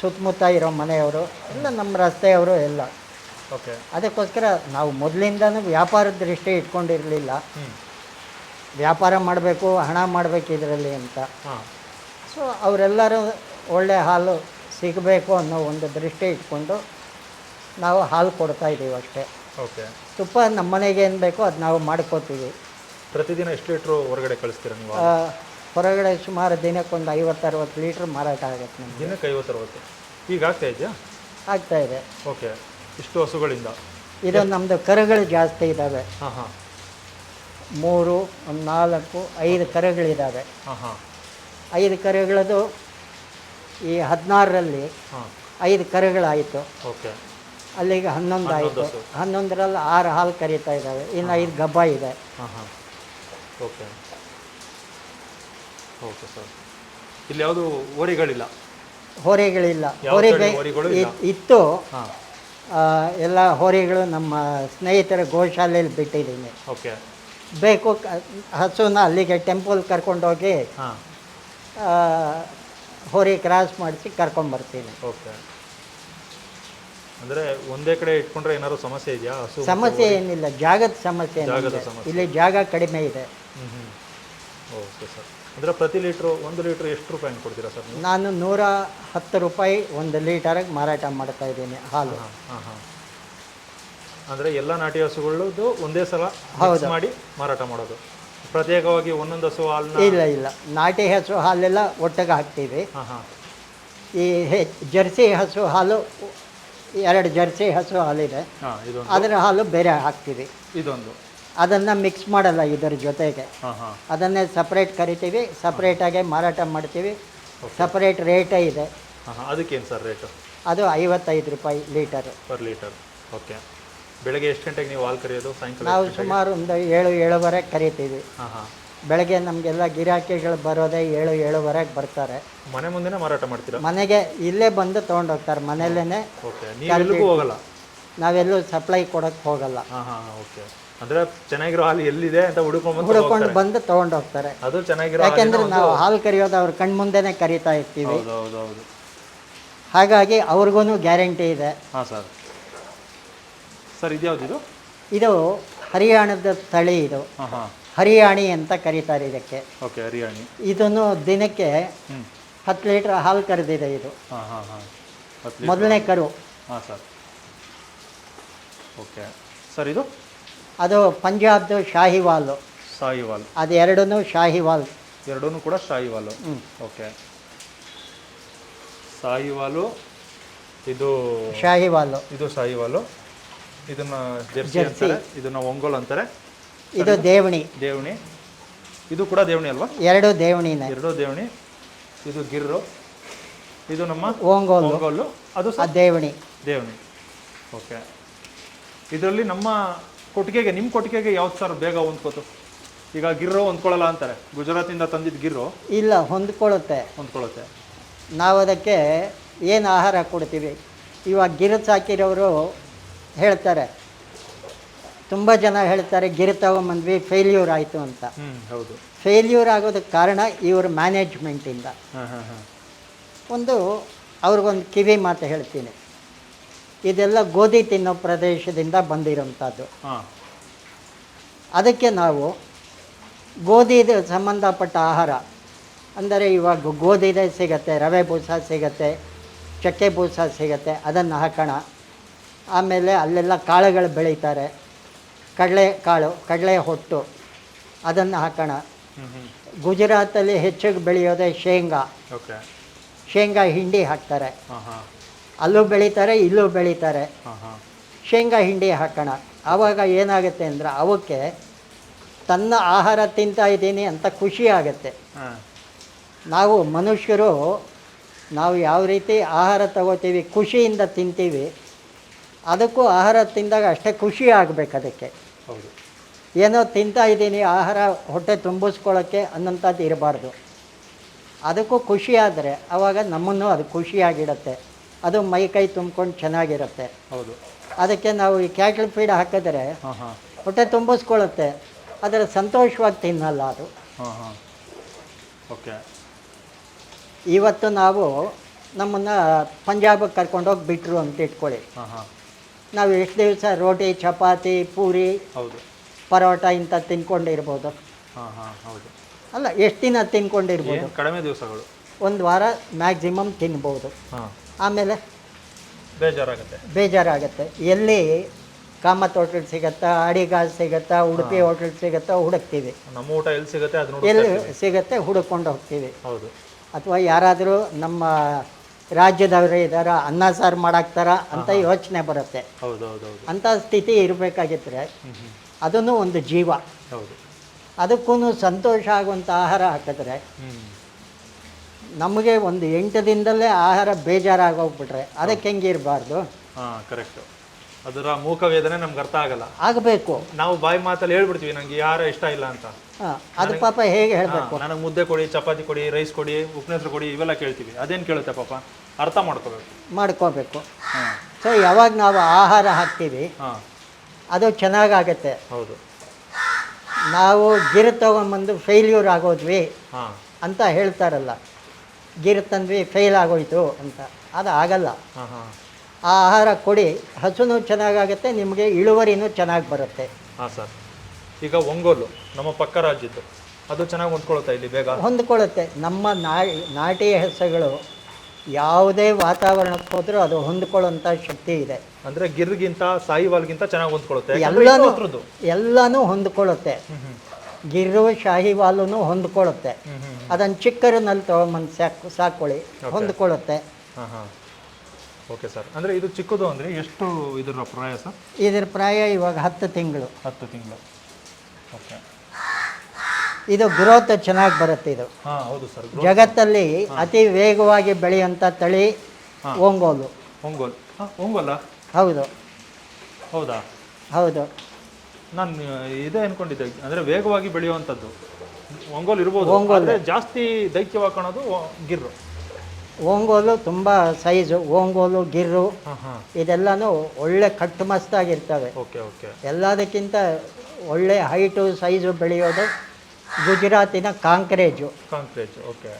ಸುತ್ತಮುತ್ತ ಇರೋ ಮನೆಯವರು ಇಲ್ಲ ನಮ್ಮ ರಸ್ತೆಯವರು ಎಲ್ಲ. ಓಕೆ. ಅದಕ್ಕೋಸ್ಕರ ನಾವು ಮೊದಲಿಂದನೂ ವ್ಯಾಪಾರದ ದೃಷ್ಟಿ ಇಟ್ಕೊಂಡಿರಲಿಲ್ಲ. ವ್ಯಾಪಾರ ಮಾಡಬೇಕು ಹಣ ಮಾಡಬೇಕು ಇದರಲ್ಲಿ ಅಂತ. ಸೊ ಅವರೆಲ್ಲರೂ ಒಳ್ಳೆಯ ಹಾಲು ಸಿಗಬೇಕು ಅನ್ನೋ ಒಂದು ದೃಷ್ಟಿ ಇಟ್ಕೊಂಡು ನಾವು ಹಾಲು ಕೊಡ್ತಾ ಇದ್ದೀವಿ ಅಷ್ಟೇ. ಓಕೆ. ತುಪ್ಪ ನಮ್ಮ ಮನೆಗೆ ಏನು ಬೇಕೋ ಅದು ನಾವು ಮಾಡ್ಕೋತೀವಿ. ಪ್ರತಿದಿನ ಎಷ್ಟು ಲೀಟ್ರು ಹೊರಗಡೆ ಕಳಿಸ್ತೀರಾ ನೀವು? ಹೊರಗಡೆ ಸುಮಾರು ದಿನಕ್ಕೊಂದು ಐವತ್ತು ಅರವತ್ತು ಲೀಟ್ರ್ ಮಾರಾಟ ಆಗುತ್ತೆ ನಮಗೆ. ದಿನಕ್ಕೆ ಐವತ್ತು ಅರವತ್ತು ಈಗ ಆಗ್ತಾ ಇದೆಯಾ? ಆಗ್ತಾ ಇದೆ. ಓಕೆ. ಇಷ್ಟು ಹಸುಗಳಿಂದ. ಇದು ನಮ್ಮದು ಕರುಗಳು ಜಾಸ್ತಿ ಇದ್ದಾವೆ. ಹಾಂ ಹಾಂ. ಮೂರು ಒಂದು ನಾಲ್ಕು ಐದು ಕರೆಗಳಿದ್ದಾವೆ ಐದು ಕರೆಗಳದು ಈ ಹದಿನಾರರಲ್ಲಿ ಐದು ಕರೆಗಳಾಯಿತು. ಓಕೆ. ಅಲ್ಲಿಗೆ ಹನ್ನೊಂದು ಆಯಿತು. ಹನ್ನೊಂದರಲ್ಲಿ ಆರು ಹಾಲು ಕರೀತಾ ಇದ್ದಾವೆ. ಇನ್ನು ಐದು ಗಬ್ಬ ಇದೆ. ಓಕೆ. Okay sir. ಇಲ್ಲಿ ಯಾವುದು ಹೋರಿಗಳಿಲ್ಲ? ಹೋರಿಗಳಿಲ್ಲ. ಹೋರಿಗಳು ಇತ್ತು. ಎಲ್ಲ ಹೋರಿಗಳು ನಮ್ಮ ಸ್ನೇಹಿತರ ಗೋಶಾಲೆಯಲ್ಲಿ ಬಿಟ್ಟಿದ್ದೀನಿ. ಓಕೆ. ಬೇಕು ಕ- ಹಸುನ ಅಲ್ಲಿಗೆ ಟೆಂಪಲ್ ಕರ್ಕೊಂಡೋಗಿ ಹಾಂ. ಆ, ಹೋರಿ ಕ್ರಾಸ್ ಮಾಡಿಸಿ ಕರ್ಕೊಂಬರ್ತೀನಿ. ಓಕೆ. ಅಂದರೆ ಒಂದೇ ಕಡೆ ಇಟ್ಕೊಂಡ್ರೆ ಏನಾದ್ರು ಸಮಸ್ಯೆ ಇದೆಯಾ? ಹಸು ಸಮಸ್ಯೆ ಏನಿಲ್ಲ ಜಾಗದ ಸಮಸ್ಯೆ ಜಾಗದ ನಮ್ಗೆ. ಸಮಸ್ಯೆ. ಇಲ್ಲಿ ಜಾಗ ಕಡಿಮೆ ಇದೆ. ಹ್ಞೂ ಹ್ಞೂ ಓಕೆ ಸರ್. ಅಂದರೆ ಪ್ರತಿ ಲೀಟ್ರು ಒಂದು ಲೀಟ್ರ್ ಎಷ್ಟು ರೂಪಾಯಿ ಹಂಗೆ ಕೊಡ್ತೀರಾ ಸರ್ ನೀವು? ನಾನು ನೂರ ಹತ್ತು ರೂಪಾಯಿ ಒಂದು ಲೀಟರ್ಗೆ ಮಾರಾಟ ಮಾಡ್ತಾ ಇದ್ದೀನಿ ಹಾಲು. ಹಾಂ ಹಾಂ ಹಾಂ. ಅಂದರೆ ಎಲ್ಲ ನಾಟಿ ಹಸುಗಳದ್ದು ಒಂದೇ ಸಲ ಹೌದು. ಮಾಡಿ ಮಾರಾಟ ಮಾಡೋದು. ಪ್ರತ್ಯೇಕವಾಗಿ ಒಂದೊಂದು ಹಸು ಹಾಲು ಇಲ್ಲ ಇಲ್ಲ. ನಾಟಿ ಹಸು ಹಾಲೆಲ್ಲ ಒಟ್ಟಿಗೆ ಹಾಕ್ತೀವಿ. ಹಾಂ ಹಾಂ. ಈ ಹೆ- ಜರ್ಸಿ ಹಸು ಹಾಲು ಎರಡು ಜರ್ಸಿ ಹಸು ಹಾಲಿದೆ. ಹಾಂ ಇದೊಂದು. ಅದರ ಹಾಲು ಬೇರೆ ಹಾಕ್ತೀವಿ. ಇದೊಂದು. ಅದನ್ನು ಮಿಕ್ಸ್ ಮಾಡಲ್ಲ ಇದರ ಜೊತೆಗೆ. ಹಾಂ ಹಾಂ. ಅದನ್ನೇ ಸಪ್ರೇಟ್ ಕರಿತೀವಿ. ಸಪ್ರೇಟಾಗೆ ಮಾರಾಟ ಮಾಡ್ತೀವಿ. ಸಪ್ರೇಟ್ ರೇಟೇ ಇದೆ. ಹಾಂ ಹಾಂ. ಅದಕ್ಕೇನು ಸರ್ ರೇಟು ಅದು ಐವತ್ತೈದು ರೂಪಾಯಿ ಲೀಟರ್. ಪರ್ ಲೀಟರ್ ಓಕೆ ಬೆಳಗ್ಗೆ ಎಷ್ಟು ಗಂಟೆಗೆ ನೀವು ಹಾಲು ಕರೆಯೋದು? ಸಾಯಂಕಾಲ ನಾವು ಸುಮಾರು ಒಂದು ಏಳು ಏಳುವರೆ ಕರಿತೀವಿ. ಹಾಂ ಹಾಂ. ಬೆಳಗ್ಗೆ ನಮಗೆಲ್ಲ ಗಿರಾಕಿಗಳು ಬರೋದೇ ಏಳು ಏಳುವರೆಗೆ ಬರ್ತಾರೆ. ಮನೆ ಮುಂದೆನೇ ಮಾರಾಟ ಮಾಡ್ತೀರಾ? ಮನೆಗೆ ಇಲ್ಲೇ ಬಂದು ತೊಗೊಂಡೋಗ್ತಾರೆ ಮನೆಯಲ್ಲೇ ಓಕೆ. ನೀವು ಎಲ್ಲಿಗೂ ಹೋಗಲ್ಲ? ನಾವೆಲ್ಲೂ ಸಪ್ಲೈ ಕೊಡಕ್ಕೆ ಹೋಗಲ್ಲ. ಹಾಂ ಹಾಂ ಓಕೆ. ಅಂದ್ರೆ ಚೆನ್ನಾಗಿರೋ ಹಾಲು ಎಲ್ಲಿದೆ ಅಂತ ಹುಡುಕೊಂಡು ಬಂದು ಹುಡ್ಕೊಂಡು ಬಂದು ತೊಗೊಂಡೋಗ್ತಾರೆ ಅದು ಚೆನ್ನಾಗಿರೋ ಯಾಕೆಂದ್ರೆ ನಾವು ಹಾಲು ಕರಿಯೋದು ಅವ್ರ ಕಣ್ಮುಂದೆನೇ ಕರಿತಾ ಇರ್ತೀವಿ. ಹೌದು ಹೌದು ಹೌದು. ಹಾಗಾಗಿ ಅವ್ರಿಗೂ ಗ್ಯಾರಂಟಿ ಇದೆ. ಹಾಂ ಸರ್. ಸರ್ ಇದು? ಇದು ಹರಿಯಾಣದ ತಳಿ ಇದು. ಹರಿಯಾಣಿ ಅಂತ ಕರೀತಾರೆ ಇದಕ್ಕೆ. ಓಕೆ ಹರಿಯಾಣಿ. ಇದನ್ನು ದಿನಕ್ಕೆ ಹತ್ತು ಲೀಟ್ರ್ ಹಾಲು ಕರೆದಿದೆ ಇದು. ಮೊದಲನೇ ಕರು. ಹಾಂ ಸರ್. ಓಕೆ. ಸರ್ ಇದು? ಅದು ಪಂಜಾಬ್ದು ಶಾಹಿವಾಲ್. ಶಾಹಿವಾಲ್. ಅದು ಎರಡೂ ಶಾಹಿವಾಲ್. ಎರಡೂ ಕೂಡ ಶಾಹಿವಾಲ್. ಓಕೆ. ಸಾಯಿವಾಲು ಇದು ಶಾಹಿವಾಲು. ಇದು ಸಾಯಿವಾಲು ಇದನ್ನ ಜೆರ್ಸಿ. ಅಂತಾರೆ ಇದನ್ನ ಒಂಗೋಲ್ ಅಂತಾರೆ. ಇದು ದೇವಣಿ. ದೇವಣಿ. ಇದು ಕೂಡ ದೇವಣಿ ಅಲ್ವಾ? ಎರಡು ದೇವಣಿ ಎರಡು ದೇವಣಿ. ಇದು ಗಿರ್ರು. ಇದು ನಮ್ಮ ಒಂಗೋಲ್. ಒಂಗೋಲು. ಅದು ಸಹ ದೇವಣಿ. ದೇವಣಿ. ಓಕೆ. ಇದರಲ್ಲಿ ನಮ್ಮ ಕೊಟ್ಟಿಗೆಗೆ ನಿಮ್ಮ ಕೊಟ್ಟಿಗೆಗೆ ಯಾವ್ದು ಸರ್ ಬೇಗ ಹೊಂದ್ಕೋತು? ಈಗ ಗಿರ್ರು ಹೊಂದ್ಕೊಳ್ಳಲ್ಲ ಅಂತಾರೆ. ಗುಜರಾತಿಂದ ತಂದಿದ್ದ ಗಿರ್ರು. ಇಲ್ಲ ಹೊಂದ್ಕೊಳ್ಳುತ್ತೆ. ಹೊಂದ್ಕೊಳ್ಳುತ್ತೆ. ನಾವು ಅದಕ್ಕೆ ಏನು ಆಹಾರ ಕೊಡ್ತೀವಿ? ಇವಾಗ ಗಿರು ಸಾಕಿರೋರು ಹೇಳ್ತಾರೆ. ತುಂಬ ಜನ ಹೇಳ್ತಾರೆ ಗಿರು ತಗೊಂಬಂದ್ವಿ ಫೇಲ್ಯೂರ್ ಆಯಿತು ಅಂತ. ಹೌದು. ಫೇಲ್ಯೂರ್ ಆಗೋದಕ್ಕೆ ಕಾರಣ ಇವ್ರ ಮ್ಯಾನೇಜ್ಮೆಂಟಿಂದ ಒಂದು ಅವ್ರಿಗೊಂದು ಕಿವಿ ಮಾತು ಹೇಳ್ತೀನಿ. ಇದೆಲ್ಲ ಗೋಧಿ ತಿನ್ನೋ ಪ್ರದೇಶದಿಂದ ಬಂದಿರೋಂಥದ್ದು. ಅದಕ್ಕೆ ನಾವು ಗೋಧಿದು ಸಂಬಂಧಪಟ್ಟ ಆಹಾರ ಅಂದರೆ ಇವಾಗ ಗೋಧಿದೇ ಸಿಗತ್ತೆ ರವೆ ಬೂಸ ಸಿಗತ್ತೆ ಚಕ್ಕೆ ಬೂಸ ಸಿಗತ್ತೆ ಅದನ್ನು ಹಾಕೋಣ. ಆಮೇಲೆ ಅಲ್ಲೆಲ್ಲ ಕಾಳುಗಳು ಬೆಳೀತಾರೆ. ಕಡಲೆ ಕಾಳು ಕಡಲೆ ಹೊಟ್ಟು ಅದನ್ನು ಹಾಕೋಣ. ಗುಜರಾತಲ್ಲಿ ಹೆಚ್ಚಿಗೆ ಬೆಳೆಯೋದೇ ಶೇಂಗಾ. ಶೇಂಗಾ ಹಿಂಡಿ ಹಾಕ್ತಾರೆ. ಅಲ್ಲೂ ಬೆಳೀತಾರೆ ಇಲ್ಲೂ ಬೆಳೀತಾರೆ. ಶೇಂಗಾ ಹಿಂಡಿ ಹಾಕೋಣ. ಆವಾಗ ಏನಾಗುತ್ತೆ ಅಂದರೆ ಅವಕ್ಕೆ ತನ್ನ ಆಹಾರ ತಿಂತಾ ಇದ್ದೀನಿ ಅಂತ ಖುಷಿ ಆಗುತ್ತೆ. ನಾವು ಮನುಷ್ಯರು ನಾವು ಯಾವ ರೀತಿ ಆಹಾರ ತಗೋತೀವಿ ಖುಷಿಯಿಂದ ತಿಂತೀವಿ ಅದಕ್ಕೂ ಆಹಾರ ತಿಂದಾಗ ಅಷ್ಟೇ ಖುಷಿ ಆಗಬೇಕು ಅದಕ್ಕೆ. ಹೌದು. ಏನೋ ತಿಂತಾ ಇದ್ದೀನಿ ಆಹಾರ ಹೊಟ್ಟೆ ತುಂಬಿಸ್ಕೊಳ್ಳೋಕ್ಕೆ ಅನ್ನೋಂಥದ್ದು ಇರಬಾರ್ದು. ಅದಕ್ಕೂ ಖುಷಿ ಆದರೆ ಆವಾಗ ನಮ್ಮನ್ನು ಅದು ಖುಷಿಯಾಗಿಡುತ್ತೆ. ಅದು ಮೈ ಕೈ ತುಂಬ್ಕೊಂಡು ಚೆನ್ನಾಗಿರುತ್ತೆ. ಹೌದು. ಅದಕ್ಕೆ ನಾವು ಈ ಕ್ಯಾಟಲ್ ಫೀಡ್ ಹಾಕಿದ್ರೆ ಹೊಟ್ಟೆ ತುಂಬಿಸ್ಕೊಳ್ಳುತ್ತೆ. ಅದರ ಸಂತೋಷವಾಗಿ ತಿನ್ನಲ್ಲ ಅದು. ಹಾಂ ಹಾಂ. ಓಕೆ. ಇವತ್ತು ನಾವು ನಮ್ಮನ್ನು ಪಂಜಾಬಿಗೆ ಕರ್ಕೊಂಡೋಗಿ ಬಿಟ್ಟರು ಅಂತ ಇಟ್ಕೊಳ್ಳಿ. ನಾವು ಎಷ್ಟು ದಿವಸ ರೋಟಿ ಚಪಾತಿ ಪೂರಿ ಹೌದು. ಪರೋಟ ಇಂಥ ತಿನ್ಕೊಂಡಿರ್ಬೋದು. ಹಾಂ ಹಾಂ ಹೌದು. ಅಲ್ಲ ಎಷ್ಟು ದಿನ ತಿನ್ಕೊಂಡಿರ್ಬೋದು? ಕಡಿಮೆ ದಿವಸಗಳು? ಒಂದು ವಾರ ಮ್ಯಾಕ್ಸಿಮಮ್ ತಿನ್ಬೋದು. ಹಾಂ. ಆಮೇಲೆ ಬೇಜಾರಾಗುತ್ತೆ. ಬೇಜಾರಾಗುತ್ತೆ. ಎಲ್ಲಿ ಕಾಮತ್ ಹೋಟೆಲ್ ಸಿಗತ್ತಾ ಅಡಿಗಾಲ್ ಸಿಗತ್ತಾ ಉಡುಪಿ ಹೋಟೆಲ್ ಸಿಗತ್ತಾ ಹುಡುಕ್ತೀವಿ. ನಮ್ಮ ಊಟ ಎಲ್ಲಿ ಸಿಗುತ್ತೆ ಎಲ್ಲಿ ಸಿಗತ್ತೆ ಹುಡುಕೊಂಡು ಹೋಗ್ತೀವಿ. ಹೌದು. ಅಥವಾ ಯಾರಾದರೂ ನಮ್ಮ ರಾಜ್ಯದವರೇ ಇದ್ದಾರ ಅನ್ನ ಸಾರು ಮಾಡಾಕ್ತಾರ ಅಂತ ಯೋಚನೆ ಬರುತ್ತೆ. ಹೌದು ಹೌದು ಹೌದು ಅಂಥ ಸ್ಥಿತಿ ಇರಬೇಕಾಗಿದ್ರೆ ಅದನ್ನು ಒಂದು ಜೀವ. ಹೌದು. ಅದಕ್ಕೂ ಸಂತೋಷ ಆಗುವಂಥ ಆಹಾರ ಹಾಕಿದ್ರೆ ನಮಗೆ ಒಂದು ಎಂಟು ದಿನದಲ್ಲೇ ಆಹಾರ ಬೇಜಾರಾಗೋಗ್ಬಿಟ್ರೆ ಅದಕ್ಕೆ ಹೆಂಗೆ ಇರಬಾರ್ದು? ಕರೆಕ್ಟು ಅದರ ಮೂಕ ವೇದನೆ ನಮ್ಗೆ ಅರ್ಥ ಆಗಲ್ಲ. ಆಗಬೇಕು. ನಾವು ಬಾಯಿ ಮಾತಲ್ಲಿ ಹೇಳ್ಬಿಡ್ತೀವಿ ನಂಗೆ ಯಾರ ಇಷ್ಟ ಇಲ್ಲ ಅಂತ. ಅದು ಪಾಪ ಹೇಗೆ ಹೇಳಬೇಕು? ನನಗೆ ಮುದ್ದೆ ಕೊಡಿ ಚಪಾತಿ ಕೊಡಿ ರೈಸ್ ಕೊಡಿ ಉಪ್ಪಿನ ಕೊಡಿ ಇವೆಲ್ಲ ಕೇಳ್ತೀವಿ. ಅದೇನು ಕೇಳುತ್ತೆ ಪಾಪ? ಅರ್ಥ ಮಾಡ್ಕೋಬೇಕು. ಮಾಡ್ಕೋಬೇಕು. ಸೊ ಯಾವಾಗ ನಾವು ಆಹಾರ ಹಾಕ್ತೀವಿ ಹಾಂ. ಅದು ಚೆನ್ನಾಗಾಗತ್ತೆ. ಹೌದು. ನಾವು ಗಿರ್ ತೊಗೊಂಬಂದು ಫೇಲ್ಯೂರ್ ಆಗೋದ್ವಿ ಹಾಂ. ಅಂತ ಹೇಳ್ತಾರಲ್ಲ. ಗಿರ್ ತಂದ್ವಿ ಫೇಲ್ ಆಗೋಯ್ತು ಅಂತ. ಅದು ಆಗಲ್ಲ. ಹಾಂ ಹಾಂ. ಆ ಆಹಾರ ಕೊಡಿ ಹಸುನೂ ಚೆನ್ನಾಗಾಗುತ್ತೆ ನಿಮಗೆ ಇಳುವರಿನೂ ಚೆನ್ನಾಗಿ ಬರುತ್ತೆ. ಹಾಂ ಸರ್. ಈಗ ಒಂಗೋಲು ನಮ್ಮ ಪಕ್ಕ ರಾಜ್ಯದ್ದು. ಅದು ಚೆನ್ನಾಗಿ ಹೊಂದ್ಕೊಳುತ್ತಾ ಇಲ್ಲಿ ಬೇಗ? ಹೊಂದ್ಕೊಳ್ಳುತ್ತೆ ನಮ್ಮ ನಾ ನಾಟಿ ಹಸುಗಳು ಯಾವುದೇ ವಾತಾವರಣಕ್ಕೆ ಹೋದರೂ ಅದು ಹೊಂದ್ಕೊಳ್ಳೋಂಥ ಶಕ್ತಿ ಇದೆ. ಅಂದ್ರೆ ಗಿರ್ಗಿಂತ ಸಾಹಿವಾಲ್ಗಿಂತ ಚೆನ್ನಾಗಿ ಹೊಂದ್ಕೊಳ್ಳುತ್ತೆ. ಎಲ್ಲಾನು ಎಲ್ಲಾನು ಹೊಂದ್ಕೊಳ್ಳುತ್ತೆ. ಗಿರು ಹ್ಮ್. ಗಿರ್ರು ಶಾಹಿವಾಲೂ ಹೊಂದ್ಕೊಳ್ಳುತ್ತೆ. ಅದನ್ನು ಚಿಕ್ಕರಿನಲ್ಲಿ ತೊಗೊಂಬಂದು ಸಾಕು ಸಾಕೊಳ್ಳಿ ಹೊಂದ್ಕೊಳ್ಳುತ್ತೆ. ಹಾಂ ಹಾಂ. Okay sir. ಅಂದರೆ ಇದು ಚಿಕ್ಕದು ಅಂದರೆ ಎಷ್ಟು ಇದರ ಪ್ರಾಯ ಸರ್? ಇದರ ಪ್ರಾಯ ಇವಾಗ ಹತ್ತು ತಿಂಗಳು. ಹತ್ತು ತಿಂಗಳು. ಓಕೆ. ಇದು ಗ್ರೋತ್ ಚೆನ್ನಾಗಿ ಬರುತ್ತೆ ಇದು. ಹೌದು ಸರ್ ಜಗತ್ತಲ್ಲಿ ಅತಿ ವೇಗವಾಗಿ ಬೆಳೆಯುವಂಥ ತಳಿ ಓಂಗೋಲು ಒಂಗೋಲ್. ಒಂಗೋಲ. ಹೌದು. ಹೌದಾ? ಹೌದು. ನಾನು ಇದೇ ಅನ್ಕೊಂಡಿದ್ದೆ ಅಂದ್ರೆ ವೇಗವಾಗಿ ಬೆಳೆಯುವಂಥದ್ದು. ಒಂಗೋಲ್ ಇರ್ಬೋದು ಒಂಗೋಲ್. ಜಾಸ್ತಿ ದೈತ್ಯವಾಗಿ ಕಾಣೋದು ಗಿರ್ರು. ಓಂಗೋಲು ತುಂಬ ಸೈಜು ಓಂಗೋಲು ಗಿರ್ರು ಇದೆಲ್ಲಾನು ಒಳ್ಳೆ ಕಟ್ಟುಮಸ್ತಾಗಿರ್ತವೆ ಓಕೆ ಓಕೆ. ಎಲ್ಲದಕ್ಕಿಂತ ಒಳ್ಳೆ ಹೈಟು ಸೈಜು ಬೆಳೆಯೋದು ಗುಜರಾತಿನ ಕಾಂಕ್ರೇಜು. Concrete okay.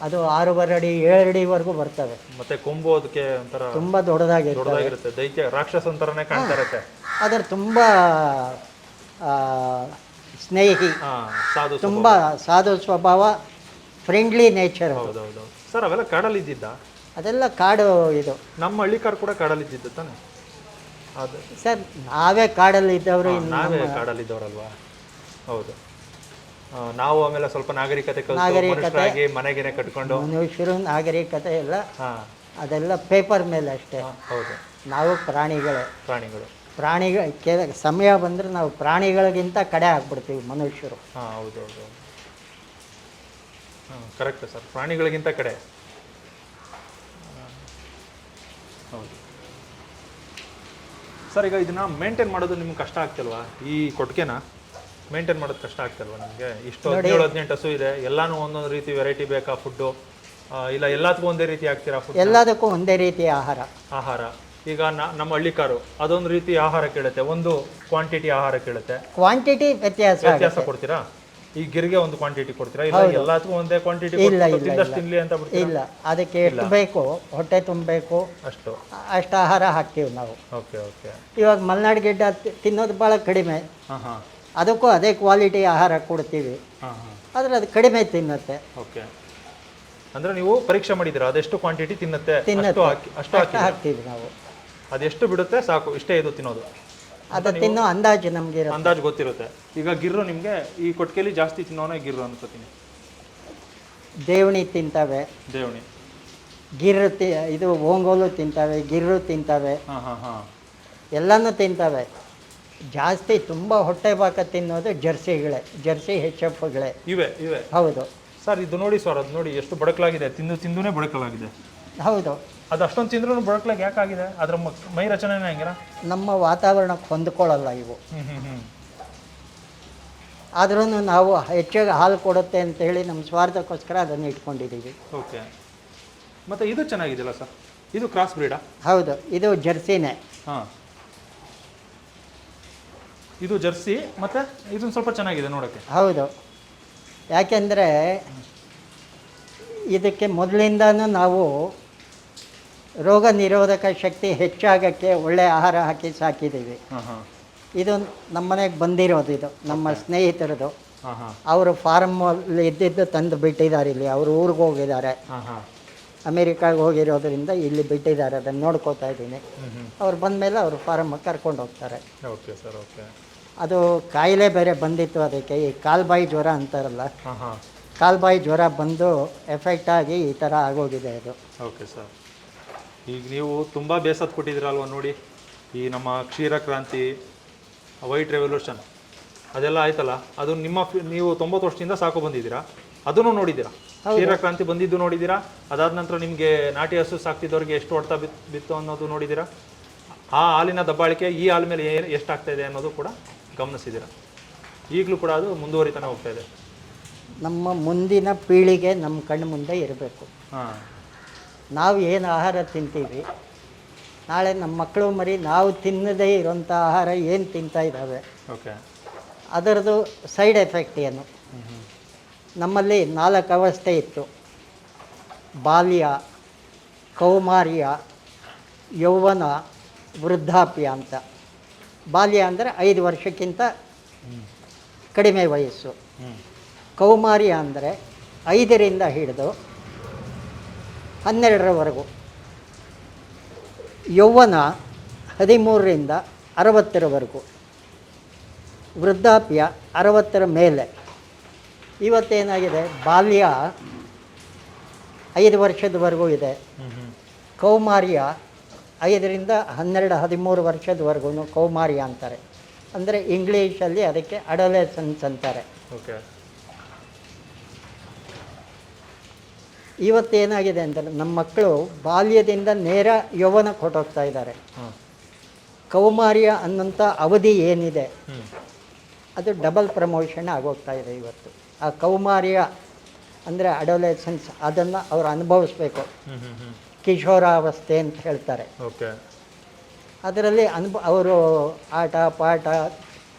ಅದು ಆರೂವರೆ ಅಡಿ ಏಳು ಅಡಿವರೆಗೂ ಬರ್ತವೆ. ಮತ್ತೆ ಕೊಂಬು ಅದಕ್ಕೆ ಒಂಥರ ತುಂಬ ದೊಡ್ಡದಾಗಿರ್ತವೆ. ದೊಡ್ಡದಾಗಿರುತ್ತೆ. ದೈತ್ಯ ರಾಕ್ಷಸ ಅಂತರನೇ ಕಾಣ್ತಾ ಇರುತ್ತೆ ಅದರ ತುಂಬ ಆ, ಸ್ನೇಹಿ. ಹಾ ಸಾಧು ತುಂಬ ಸಾಧು ಸ್ವಭಾವ ಫ್ರೆಂಡ್ಲಿ ನೇಚರ್ ಹೌದು ಹೌದು ಸರ್ ಅವೆಲ್ಲ ಕಾಡಲ್ಲಿ ಇದ್ದಿದ್ದ ಅದೆಲ್ಲ ಕಾಡು ಇದು. ನಮ್ಮ ಹಳ್ಳಿ ಕಾರ್ ಕೂಡ ಕಾಡಲ್ಲಿ ಇದ್ದಿದ್ದು ತಾನೆ? ಅದು. ಸರ್ ನಾವೇ ಕಾಡಲ್ಲಿ ಇದ್ದವರು ನಾವೇ ಕಾಡಲ್ಲಿ ಇದ್ದವರಲ್ವಾ ಹೌದು. ನಾವು ಆಮೇಲೆ ಸ್ವಲ್ಪ ನಾಗರಿಕತೆ ಕಲಿತು ನಾಗರಿಕತೆ. ಮನೆಗೆನೆ ಕಟ್ಕೊಂಡು. ಮನುಷ್ಯರು ನಾಗರಿಕತೆ ಇಲ್ಲ. ಅದೆಲ್ಲ ಪೇಪರ್ ಮೇಲೆ ಅಷ್ಟೇ. ಹೌದು. ನಾವು ಪ್ರಾಣಿಗಳೇ. ಪ್ರಾಣಿಗಳು. ಪ್ರಾಣಿಗಳ ಕೆಲ ಸಮಯ ಬಂದರೆ ನಾವು ಪ್ರಾಣಿಗಳಿಗಿಂತ ಕಡೆ ಆಗ್ಬಿಡ್ತೀವಿ ಮನುಷ್ಯರು. ಹಾಂ ಹೌದು ಹೌದು ಹೌದು. ಹಾಂ ಕರೆಕ್ಟ್ ಸರ್. ಪ್ರಾಣಿಗಳಿಗಿಂತ ಕಡೆ. ಹೌದು. ಸರ್ ಈಗ ಇದನ್ನ ಮೇಂಟೈನ್ ಮಾಡೋದು ನಿಮ್ಗೆ ಕಷ್ಟ ಆಗ್ತಿಲ್ವಾ? ಈ ಕೊಟ್ಟಿಗೆನ? ಮೇಂಟೈನ್ ಮಾಡೋದು ಕಷ್ಟ ಆಗ್ತಲ್ವಾ ನಮಗೆ? ಇಷ್ಟು ಹದಿನೇಳು ಹದಿನೆಂಟು ಹಸು ಇದೆ. ಎಲ್ಲಾನು ಒಂದೊಂದು ರೀತಿ ವೆರೈಟಿ ಬೇಕಾ ಫುಡ್ಡು ಇಲ್ಲ ಎಲ್ಲದಕ್ಕೂ ಒಂದೇ ರೀತಿ ಹಾಕ್ತೀರಾ ಫುಡ್ ಎಲ್ಲದಕ್ಕೂ ಒಂದೇ ರೀತಿಯ ಆಹಾರ. ಆಹಾರ. ಈಗ ನಮ್ಮ ಹಳ್ಳಿಕಾರು ಅದೊಂದು ರೀತಿ ಆಹಾರ ಕೇಳುತ್ತೆ. ಒಂದು ಕ್ವಾಂಟಿಟಿ ಆಹಾರ ಕೇಳುತ್ತೆ. ಕ್ವಾಂಟಿಟಿ ವ್ಯತ್ಯಾಸ ವ್ಯತ್ಯಾಸ ಕೊಡ್ತೀರಾ? ಈ ಗಿರಿಗೆ ಒಂದು ಕ್ವಾಂಟಿಟಿ ಕೊಡ್ತೀರಾ? ಇಲ್ಲ ಎಲ್ಲದಕ್ಕೂ ಒಂದೇ ಕ್ವಾಂಟಿಟಿ ಇಲ್ಲ, ಇಲ್ಲ, ತಿಂದಷ್ಟು ತಿನ್ಲಿ ಅಂತ ಬಿಡ್ತೀರಾ? ಇಲ್ಲ. ಅದಕ್ಕೆ ಎಷ್ಟು ಬೇಕು ಹೊಟ್ಟೆ ತುಂಬಬೇಕು. ಅಷ್ಟು. ಅಷ್ಟು ಆಹಾರ ಹಾಕ್ತೀವಿ ನಾವು. Okay okay. ಇವಾಗ ಮಲೆನಾಡು ಗಿಡ್ಡ ತಿನ್ನೋದು ಭಾಳ ಕಡಿಮೆ. ಹಾಂ ಹಾಂ ಅದಕ್ಕೂ ಅದೇ ಕ್ವಾಲಿಟಿ ಆಹಾರ ಕೊಡ್ತೀವಿ. ಹಾಂ ಹಾಂ. ಆದರೆ ಅದು ಕಡಿಮೆ ತಿನ್ನುತ್ತೆ. ಓಕೆ. ಅಂದ್ರೆ ನೀವು ಪರೀಕ್ಷೆ ಮಾಡಿದ್ದೀರಾ? ಅದೆಷ್ಟು ಕ್ವಾಂಟಿಟಿ ತಿನ್ನುತ್ತೆ? ಅಷ್ಟು ಹಾಕಿ ಅಷ್ಟು ಹಾಕಿ ಹಾಕ್ತೀವಿ ನಾವು. ಅದೆಷ್ಟು ಬಿಡುತ್ತೆ? ಸಾಕು ಇಷ್ಟೇ ಇದು ತಿನ್ನೋದು. ಅದು ತಿನ್ನೋ ಅಂದಾಜು ನಮಗೆ ಇರುತ್ತೆ. ಅಂದಾಜು ಗೊತ್ತಿರುತ್ತೆ. ಈಗ ಗಿರ್ರು ನಿಮಗೆ ಈ ಕೊಟ್ಟಿಗೆಲಿ ಜಾಸ್ತಿ ತಿನ್ನೋನೇ ಗಿರ್ರು ಅನ್ಕೋತೀನಿ ದೇವಣಿ ತಿಂತವೆ. ದೇವಣಿ. ಗಿರ್ರು ತಿ ಇದು ಓಂಗೋಲು ತಿಂತವೆ ಗಿರ್ರು ತಿಂತವೆ. ಹಾಂ ಹಾಂ ಹಾಂ. ಎಲ್ಲನೂ ತಿಂತವೆ. ಜಾಸ್ತಿ ತುಂಬ ಹೊಟ್ಟೆ ಬಾಕ ತಿನ್ನೋದು ಜರ್ಸಿಗಳೇ ಜರ್ಸಿ ಹೆಚ್ ಎಫ್ಗಳೇ. ಇವೆ ಇವೆ. ಹೌದು. ಸರ್ ಇದು ನೋಡಿ ಸರ್ ಅದು ನೋಡಿ ಎಷ್ಟು ಬಡಕಲಾಗಿದೆ. ತಿಂದು ತಿಂದುನೇ ಬಡಕಲಾಗಿದೆ. ಹೌದು. ಅದು ಅಷ್ಟೊಂದು ತಿಂದ್ರೂ ಬಡಕಲಾಗಿ ಯಾಕಾಗಿದೆ? ಅದ್ರ ಮ- ಮೈ ರಚನೆನೇ ಹೆಂಗಿರ? ನಮ್ಮ ವಾತಾವರಣಕ್ಕೆ ಹೊಂದ್ಕೊಳ್ಳಲ್ಲ ಇವು. ಹ್ಞೂ ಆದ್ರೂ ನಾವು ಹೆಚ್ಚಾಗಿ ಹಾಲು ಕೊಡುತ್ತೆ ಅಂತ ಹೇಳಿ ನಮ್ಮ ಸ್ವಾರ್ಥಕ್ಕೋಸ್ಕರ ಅದನ್ನು ಇಟ್ಕೊಂಡಿದ್ದೀವಿ. ಓಕೆ. ಮತ್ತೆ ಇದು ಚೆನ್ನಾಗಿದೆಯಲ್ಲ ಸರ್? ಇದು ಕ್ರಾಸ್ ಬ್ರೀಡಾ? ಹೌದು. ಇದು ಜರ್ಸಿನೇ. ಹಾಂ. ಇದು ಜರ್ಸಿ ಮತ್ತೆ ಇದು ಸ್ವಲ್ಪ ಚೆನ್ನಾಗಿದೆ ನೋಡೋಕ್ಕೆ ಹೌದು. ಯಾಕೆಂದರೆ ಇದಕ್ಕೆ ಮೊದಲಿಂದನೂ ನಾವು ರೋಗ ನಿರೋಧಕ ಶಕ್ತಿ ಹೆಚ್ಚಾಗಕ್ಕೆ ಒಳ್ಳೆ ಆಹಾರ ಹಾಕಿ ಸಾಕಿದ್ದೀವಿ. ಇದು ನಮ್ಮ ಮನೆಗೆ ಬಂದಿರೋದು ಇದು ನಮ್ಮ ಸ್ನೇಹಿತರದು. ಅವರು ಫಾರ್ಮಲ್ಲಿ ಇದ್ದಿದ್ದು ತಂದು ಬಿಟ್ಟಿದ್ದಾರೆ ಇಲ್ಲಿ ಅವರು ಊರಿಗೆ ಹೋಗಿದ್ದಾರೆ. ಅಮೇರಿಕಾಗೆ ಹೋಗಿರೋದ್ರಿಂದ ಇಲ್ಲಿ ಬಿಟ್ಟಿದ್ದಾರೆ ಅದನ್ನು ನೋಡ್ಕೋತಾ ಇದ್ದೀನಿ. ಅವ್ರು ಬಂದ ಮೇಲೆ ಬಂದಮೇಲೆ ಅವರು ಫಾರಮ್ ಕರ್ಕೊಂಡು ಹೋಗ್ತಾರೆ. ಓಕೆ ಸರ್ ಓಕೆ ಅದು ಕಾಯಿಲೆ ಬೇರೆ ಬಂದಿತ್ತು ಅದಕ್ಕೆ ಈ ಕಾಲ್ಬಾಯಿ ಜ್ವರ ಅಂತಾರಲ್ಲ ಹಾಂ ಹಾಂ. ಕಾಲ್ಬಾಯಿ ಜ್ವರ ಬಂದು ಎಫೆಕ್ಟ್ ಆಗಿ ಈ ಥರ ಆಗೋಗಿದೆ ಅದು. Okay sir. ಈಗ ನೀವು ತುಂಬ ಬೇಸತ್ತು ಕೊಟ್ಟಿದ್ದೀರಲ್ವ ನೋಡಿ ಈ ನಮ್ಮ ಕ್ಷೀರ ಕ್ರಾಂತಿ ವೈಟ್ ರೆವಲ್ಯೂಷನ್ ಅದೆಲ್ಲ ಆಯ್ತಲ್ಲ ಅದು ನಿಮ್ಮ ನೀವು ತೊಂಬತ್ತು ವರ್ಷದಿಂದ ಸಾಕು ಬಂದಿದ್ದೀರಾ? ಅದನ್ನು ನೋಡಿದ್ದೀರಾ? ಕ್ಷೀರ ಕ್ರಾಂತಿ ಬಂದಿದ್ದು ನೋಡಿದ್ದೀರಾ? ಅದಾದ ನಂತರ ನಿಮಗೆ ನಾಟಿ ಹಸು ಸಾಕ್ತಿದ್ದವ್ರಿಗೆ ಎಷ್ಟು ಹೊಡ್ತಾ ಬಿತ್ ಬಿತ್ತು ಅನ್ನೋದು ನೋಡಿದ್ದೀರಾ? ಆ ಹಾಲಿನ ದಬ್ಬಾಳಿಕೆ ಈ ಹಾಲ್ ಮೇಲೆ ಏನು ಎಷ್ಟಾಗ್ತಾ ಇದೆ ಅನ್ನೋದು ಕೂಡ ಗಮನಿಸಿದ್ದೀರಾ? ಈಗಲೂ ಕೂಡ ಅದು ಮುಂದುವರಿತಾನೆ ಹೋಗ್ತಾ ಇದೆ. ನಮ್ಮ ಮುಂದಿನ ಪೀಳಿಗೆ ನಮ್ಮ ಕಣ್ಣು ಮುಂದೆ ಇರಬೇಕು. ಹಾಂ. ನಾವು ಏನು ಆಹಾರ ತಿಂತೀವಿ ನಾಳೆ ನಮ್ಮ ಮಕ್ಕಳು ಮರಿ ನಾವು ತಿನ್ನದೇ ಇರೋಂಥ ಆಹಾರ ಏನು ತಿಂತಾ ಇದ್ದಾವೆ ಓಕೆ. ಅದರದ್ದು ಸೈಡ್ ಎಫೆಕ್ಟ್ ಏನು? ನಮ್ಮಲ್ಲಿ ನಾಲ್ಕು ಅವಸ್ಥೆ ಇತ್ತು. ಬಾಲ್ಯ ಕೌಮಾರ್ಯ ಯೌವನ ವೃದ್ಧಾಪ್ಯ ಅಂತ. ಬಾಲ್ಯ ಅಂದರೆ ಐದು ವರ್ಷಕ್ಕಿಂತ ಕಡಿಮೆ ವಯಸ್ಸು. ಕೌಮಾರಿ ಕೌಮಾರ್ಯ ಅಂದರೆ ಐದರಿಂದ ಹಿಡಿದು ಹನ್ನೆರಡರವರೆಗೂ. ಯೌವನ ಹದಿಮೂರರಿಂದ ಅರವತ್ತರವರೆಗೂ. ವೃದ್ಧಾಪ್ಯ ಅರವತ್ತರ ಮೇಲೆ. ಇವತ್ತೇನಾಗಿದೆ? ಬಾಲ್ಯ ಐದು ವರ್ಷದವರೆಗೂ ಇದೆ. ಕೌಮಾರ್ಯ ಐದರಿಂದ ಹನ್ನೆರಡು ಹದಿಮೂರು ವರ್ಷದವರೆಗೂ ಕೌಮಾರಿ ಅಂತಾರೆ. ಅಂದರೆ ಇಂಗ್ಲೀಷಲ್ಲಿ ಅದಕ್ಕೆ ಅಡಲೆಸನ್ಸ್ ಅಂತಾರೆ. ಓಕೆ. ಇವತ್ತೇನಾಗಿದೆ ಅಂದರೆ ನಮ್ಮ ಮಕ್ಕಳು ಬಾಲ್ಯದಿಂದ ನೇರ ಯೌವನಕ್ಕೆ ಕೊಟ್ಟೋಗ್ತಾ ಇದ್ದಾರೆ. ಕೌಮಾರಿಯ ಅನ್ನೋಂಥ ಅವಧಿ ಏನಿದೆ? ಅದು ಡಬಲ್ ಪ್ರಮೋಷನ್ ಆಗೋಗ್ತಾ ಇದೆ ಇವತ್ತು. ಆ ಕೌಮಾರಿಯ ಅಂದರೆ ಅಡೋಲೆಸನ್ಸ್ ಅದನ್ನು ಅವರು ಅನುಭವಿಸ್ಬೇಕು. ಕಿಶೋರಾವಸ್ಥೆ ಅಂತ ಹೇಳ್ತಾರೆ. ಓಕೆ. ಅದರಲ್ಲಿ ಅನುಭ ಅವರು ಆಟ ಪಾಠ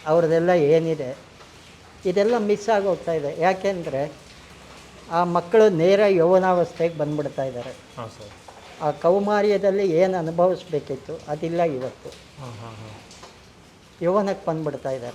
ಅವ್ರದ್ದೆಲ್ಲ ಏನಿದೆ ಇದೆಲ್ಲ ಮಿಸ್ ಆಗೋಗ್ತಾ ಇದೆ. ಯಾಕೆಂದರೆ ಆ ಮಕ್ಕಳು ನೇರ ಯೌವನಾವಸ್ಥೆಗೆ ಬಂದ್ಬಿಡ್ತಾ ಇದ್ದಾರೆ. ಆ ಕೌಮಾರ್ಯದಲ್ಲಿ ಏನು ಅನುಭವಿಸ್ಬೇಕಿತ್ತು ಅದಿಲ್ಲ ಇವತ್ತು. ಯೌವನಕ್ಕೆ ಬಂದ್ಬಿಡ್ತಾ ಇದ್ದಾರೆ.